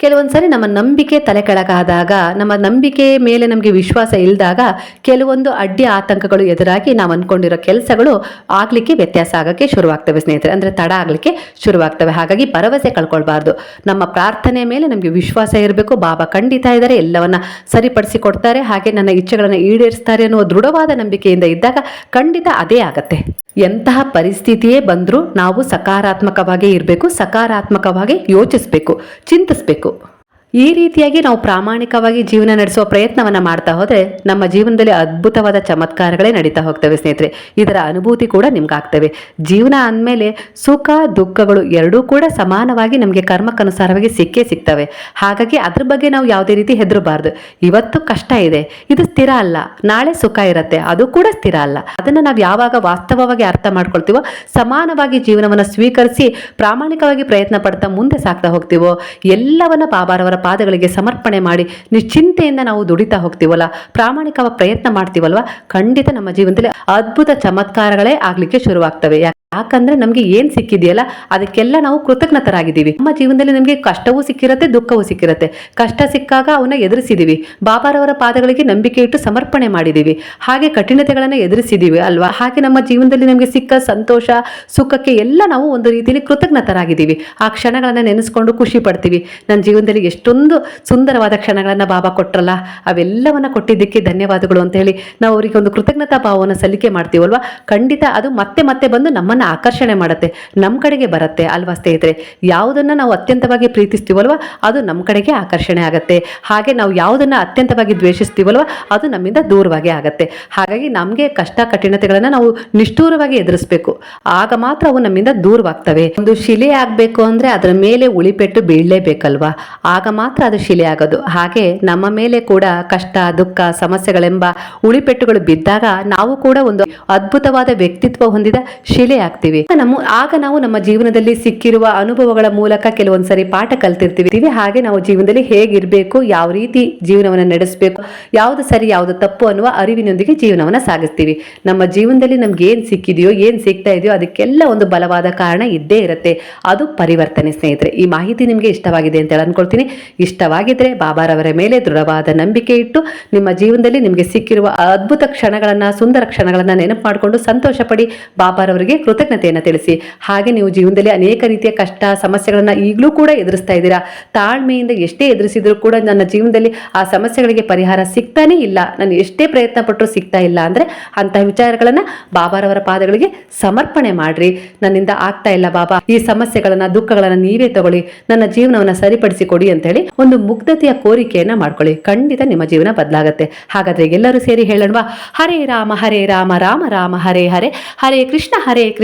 ಕೆಲವೊಂದು ಸರಿ ನಮ್ಮ ನಂಬಿಕೆ ತಲೆ ಕೆಳಗಾದಾಗ ನಮ್ಮ ನಂಬಿಕೆ ಮೇಲೆ ನಮಗೆ ವಿಶ್ವಾಸ ಇಲ್ಲದಾಗ ಕೆಲವೊಂದು ಅಡ್ಡಿ ಆತಂಕಗಳು ಎದುರಾಗಿ ನಾವು ಅಂದ್ಕೊಂಡಿರೋ ಕೆಲಸಗಳು ಆಗಲಿಕ್ಕೆ ವ್ಯತ್ಯಾಸ ಆಗೋಕ್ಕೆ ಶುರುವಾಗ್ತವೆ ಸ್ನೇಹಿತರೆ. ಅಂದರೆ ತಡ ಆಗಲಿಕ್ಕೆ ಶುರುವಾಗ್ತವೆ. ಹಾಗಾಗಿ ಭರವಸೆ ಕಳ್ಕೊಳ್ಬಾರ್ದು. ನಮ್ಮ ಪ್ರಾರ್ಥನೆ ಮೇಲೆ ನಮಗೆ ವಿಶ್ವಾಸ ಇರಬೇಕು. ಬಾಬಾ ಖಂಡಿತ ಇದ್ದಾರೆ. ಎಲ್ಲವನ್ನ ಸರಿಪಡಿಸಿ ಕೊಡ್ತಾರೆ ಹಾಗೆ ನನ್ನ ಇಚ್ಛೆಗಳನ್ನು ಈಡೇರಿಸ್ತಾರೆ ಅನ್ನುವ ದೃಢವಾದ ನಂಬಿಕೆಯಿಂದ ಇದ್ದಾಗ ಖಂಡಿತ ಅದೇ ಆಗತ್ತೆ. ಎಂತಹ ಪರಿಸ್ಥಿತಿಯೇ ಬಂದರೂ ನಾವು ಸಕಾರಾತ್ಮಕವಾಗಿ ಇರಬೇಕು ಸಕಾರಾತ್ಮಕವಾಗಿ ಯೋಚಿಸಬೇಕು ಚಿಂತಿಸಬೇಕು. ಈ ರೀತಿಯಾಗಿ ನಾವು ಪ್ರಾಮಾಣಿಕವಾಗಿ ಜೀವನ ನಡೆಸುವ ಪ್ರಯತ್ನವನ್ನು ಮಾಡ್ತಾ ಹೋದರೆ ನಮ್ಮ ಜೀವನದಲ್ಲಿ ಅದ್ಭುತವಾದ ಚಮತ್ಕಾರಗಳೇ ನಡೀತಾ ಹೋಗ್ತವೆ ಸ್ನೇಹಿತರೆ. ಇದರ ಅನುಭೂತಿ ಕೂಡ ನಿಮ್ಗಾಗ್ತವೆ. ಜೀವನ ಅಂದಮೇಲೆ ಸುಖ, ದುಃಖಗಳು ಎರಡೂ ಕೂಡ ಸಮಾನವಾಗಿ ನಮಗೆ ಕರ್ಮಕ್ಕನುಸಾರವಾಗಿ ಸಿಕ್ಕೇ ಸಿಗ್ತವೆ. ಹಾಗಾಗಿ ಅದ್ರ ಬಗ್ಗೆ ನಾವು ಯಾವುದೇ ರೀತಿ ಹೆದರಬಾರ್ದು. ಇವತ್ತು ಕಷ್ಟ ಇದೆ, ಇದು ಸ್ಥಿರ ಅಲ್ಲ. ನಾಳೆ ಸುಖ ಇರುತ್ತೆ, ಅದು ಕೂಡ ಸ್ಥಿರ ಅಲ್ಲ. ಅದನ್ನು ನಾವು ಯಾವಾಗ ವಾಸ್ತವವಾಗಿ ಅರ್ಥ ಮಾಡ್ಕೊಳ್ತೀವೋ, ಸಮಾನವಾಗಿ ಜೀವನವನ್ನು ಸ್ವೀಕರಿಸಿ ಪ್ರಾಮಾಣಿಕವಾಗಿ ಪ್ರಯತ್ನ ಪಡ್ತಾ ಮುಂದೆ ಸಾಕ್ತಾ ಹೋಗ್ತೀವೋ, ಎಲ್ಲವನ್ನ ಬಾಬಾರವರ ಪಾದಗಳಿಗೆ ಸಮರ್ಪಣೆ ಮಾಡಿ ನಿಶ್ಚಿಂತೆಯಿಂದ ನಾವು ದುಡಿತಾ ಹೋಗ್ತೀವಲ್ಲ, ಪ್ರಾಮಾಣಿಕವಾಗಿ ಪ್ರಯತ್ನ ಮಾಡ್ತೀವಲ್ವ? ಖಂಡಿತ ನಮ್ಮ ಜೀವನದಲ್ಲಿ ಅದ್ಭುತ ಚಮತ್ಕಾರಗಳೇ ಆಗ್ಲಿಕ್ಕೆ ಶುರುವಾಗ್ತವೆ. ಯಾಕಂದ್ರೆ ನಮಗೆ ಏನ್ ಸಿಕ್ಕಿದೆಯಲ್ಲ, ಅದಕ್ಕೆಲ್ಲ ನಾವು ಕೃತಜ್ಞತರಾಗಿದ್ದೀವಿ. ನಮ್ಮ ಜೀವನದಲ್ಲಿ ನಮಗೆ ಕಷ್ಟವೂ ಸಿಕ್ಕಿರತ್ತೆ, ದುಃಖವೂ ಸಿಕ್ಕಿರತ್ತೆ. ಕಷ್ಟ ಸಿಕ್ಕಾಗ ಅವನ್ನ ಎದುರಿಸಿದೀವಿ. ಬಾಬಾರವರ ಪಾದಗಳಿಗೆ ನಂಬಿಕೆ ಇಟ್ಟು ಸಮರ್ಪಣೆ ಮಾಡಿದೀವಿ. ಹಾಗೆ ಕಠಿಣತೆಗಳನ್ನ ಎದುರಿಸಿದೀವಿ ಅಲ್ವಾ? ಹಾಗೆ ನಮ್ಮ ಜೀವನದಲ್ಲಿ ನಮಗೆ ಸಿಕ್ಕ ಸಂತೋಷ, ಸುಖಕ್ಕೆ ಎಲ್ಲ ನಾವು ಒಂದು ರೀತಿಯಲ್ಲಿ ಕೃತಜ್ಞತರಾಗಿದ್ದೀವಿ. ಆ ಕ್ಷಣಗಳನ್ನ ನೆನೆಸ್ಕೊಂಡು ಖುಷಿ ಪಡ್ತೀವಿ. ನನ್ನ ಜೀವನದಲ್ಲಿ ಎಷ್ಟೊಂದು ಸುಂದರವಾದ ಕ್ಷಣಗಳನ್ನ ಬಾಬಾ ಕೊಟ್ರಲ್ಲ, ಅವೆಲ್ಲವನ್ನ ಕೊಟ್ಟಿದ್ದಕ್ಕೆ ಧನ್ಯವಾದಗಳು ಅಂತ ಹೇಳಿ ನಾವು ಅವರಿಗೆ ಒಂದು ಕೃತಜ್ಞತಾ ಭಾವವನ್ನು ಸಲ್ಲಿಕೆ ಮಾಡ್ತೀವಲ್ವಾ? ಖಂಡಿತ ಅದು ಮತ್ತೆ ಮತ್ತೆ ಬಂದು ನಮ್ಮನ್ನ ಆಕರ್ಷಣೆ ಮಾಡುತ್ತೆ ನಮ್ಮ ಕಡೆಗೆ ಬರುತ್ತೆ ಅಲ್ವಾ ಸ್ನೇಹಿತರೆ? ಯಾವುದನ್ನು ನಾವು ಅತ್ಯಂತವಾಗಿ ಪ್ರೀತಿಸ್ತೀವಲ್ವ, ಅದು ನಮ್ಮ ಕಡೆಗೆ ಆಕರ್ಷಣೆ ಆಗುತ್ತೆ. ಹಾಗೆ ನಾವು ಯಾವುದನ್ನು ಅತ್ಯಂತವಾಗಿ ದ್ವೇಷಿಸ್ತೀವಲ್ವ, ಅದು ನಮ್ಮಿಂದ ದೂರವಾಗಿ ಆಗುತ್ತೆ. ಹಾಗಾಗಿ ನಮಗೆ ಕಷ್ಟ ಕಠಿಣತೆಗಳನ್ನು ನಾವು ನಿಷ್ಠೂರವಾಗಿ ಎದುರಿಸಬೇಕು. ಆಗ ಮಾತ್ರ ಅವು ನಮ್ಮಿಂದ ದೂರವಾಗ್ತವೆ. ಒಂದು ಶಿಲೆ ಆಗಬೇಕು ಅಂದ್ರೆ ಅದರ ಮೇಲೆ ಉಳಿಪೆಟ್ಟು ಬೀಳಲೇಬೇಕಲ್ವಾ? ಆಗ ಮಾತ್ರ ಅದು ಶಿಲೆ ಆಗೋದು. ಹಾಗೆ ನಮ್ಮ ಮೇಲೆ ಕೂಡ ಕಷ್ಟ, ದುಃಖ, ಸಮಸ್ಯೆಗಳೆಂಬ ಉಳಿಪೆಟ್ಟುಗಳು ಬಿದ್ದಾಗ ನಾವು ಕೂಡ ಒಂದು ಅದ್ಭುತವಾದ ವ್ಯಕ್ತಿತ್ವ ಹೊಂದಿದ ಶಿಲೆ ಆಗ್ತೀವಿ. ನಮ್ಮ ಆಗ ನಾವು ನಮ್ಮ ಜೀವನದಲ್ಲಿ ಸಿಕ್ಕಿರುವ ಅನುಭವಗಳ ಮೂಲಕ ಕೆಲವೊಂದ್ಸರಿ ಪಾಠ ಕಲ್ತಿರ್ತೀವಿ. ಹಾಗೆ ನಾವು ಜೀವನದಲ್ಲಿ ಹೇಗಿರ್ಬೇಕು, ಯಾವ ರೀತಿ ಜೀವನವನ್ನ ನಡೆಸಬೇಕು, ಯಾವುದು ಸರಿ, ಯಾವುದು ತಪ್ಪು ಅನ್ನುವ ಅರಿವಿನೊಂದಿಗೆ ಜೀವನವನ್ನ ಸಾಗಿಸ್ತೀವಿ. ನಮ್ಮ ಜೀವನದಲ್ಲಿ ನಮ್ಗೆ ಏನ್ ಸಿಕ್ಕಿದೆಯೋ, ಏನ್ ಸಿಗ್ತಾ ಇದೆಯೋ ಅದಕ್ಕೆಲ್ಲ ಒಂದು ಬಲವಾದ ಕಾರಣ ಇದ್ದೇ ಇರುತ್ತೆ. ಅದು ಪರಿವರ್ತನೆ ಸ್ನೇಹಿತರೆ. ಈ ಮಾಹಿತಿ ನಿಮಗೆ ಇಷ್ಟವಾಗಿದೆ ಅಂತ ಹೇಳಿ ಅನ್ಕೊಳ್ತೀನಿ. ಇಷ್ಟವಾಗಿದ್ರೆ ಬಾಬಾರವರ ಮೇಲೆ ದೃಢವಾದ ನಂಬಿಕೆ ಇಟ್ಟು ನಿಮ್ಮ ಜೀವನದಲ್ಲಿ ನಿಮಗೆ ಸಿಕ್ಕಿರುವ ಅದ್ಭುತ ಕ್ಷಣಗಳನ್ನ, ಸುಂದರ ಕ್ಷಣಗಳನ್ನ ನೆನಪು ಮಾಡಿಕೊಂಡು ಸಂತೋಷ ಪಡಿ ಬಾಬಾರವರಿಗೆ ಕೃತಜ್ಞತೆಯನ್ನು ತಿಳಿಸಿ. ಹಾಗೆ ನೀವು ಜೀವನದಲ್ಲಿ ಅನೇಕ ರೀತಿಯ ಕಷ್ಟ, ಸಮಸ್ಯೆಗಳನ್ನು ಈಗಲೂ ಕೂಡ ಎದುರಿಸ್ತಾ ಇದ್ದೀರಾ? ತಾಳ್ಮೆಯಿಂದ ಎಷ್ಟೇ ಎದುರಿಸಿದ್ರು ಕೂಡ ನನ್ನ ಜೀವನದಲ್ಲಿ ಆ ಸಮಸ್ಯೆಗಳಿಗೆ ಪರಿಹಾರ ಸಿಗ್ತಾನೇ ಇಲ್ಲ. ನಾನು ಎಷ್ಟೇ ಪ್ರಯತ್ನ ಪಟ್ಟರು ಸಿಗ್ತಾ ಇಲ್ಲ ಅಂದ್ರೆ ಅಂತಹ ವಿಚಾರಗಳನ್ನು ಬಾಬಾರವರ ಪಾದಗಳಿಗೆ ಸಮರ್ಪಣೆ ಮಾಡ್ರಿ. ನನ್ನಿಂದ ಆಗ್ತಾ ಇಲ್ಲ ಬಾಬಾ. ಈ ಸಮಸ್ಯೆಗಳನ್ನ, ದುಃಖಗಳನ್ನ ನೀವೇ ತಗೊಳ್ಳಿ. ನನ್ನ ಜೀವನವನ್ನ ಸರಿಪಡಿಸಿ ಕೊಡಿ ಅಂತ ಹೇಳಿ ಒಂದು ಮುಗ್ಧತೆಯ ಕೋರಿಕೆಯನ್ನ ಮಾಡ್ಕೊಳ್ಳಿ. ಖಂಡಿತ ನಿಮ್ಮ ಜೀವನ ಬದಲಾಗುತ್ತೆ. ಹಾಗಾದ್ರೆ ಎಲ್ಲರೂ ಸೇರಿ ಹೇಳೋಣವಾ? ಹರೇ ರಾಮ ಹರೇ ರಾಮ ರಾಮ ರಾಮ, ಹರೇ ಹರೇ. ಹರೇ ಕೃಷ್ಣ, ಹರೇ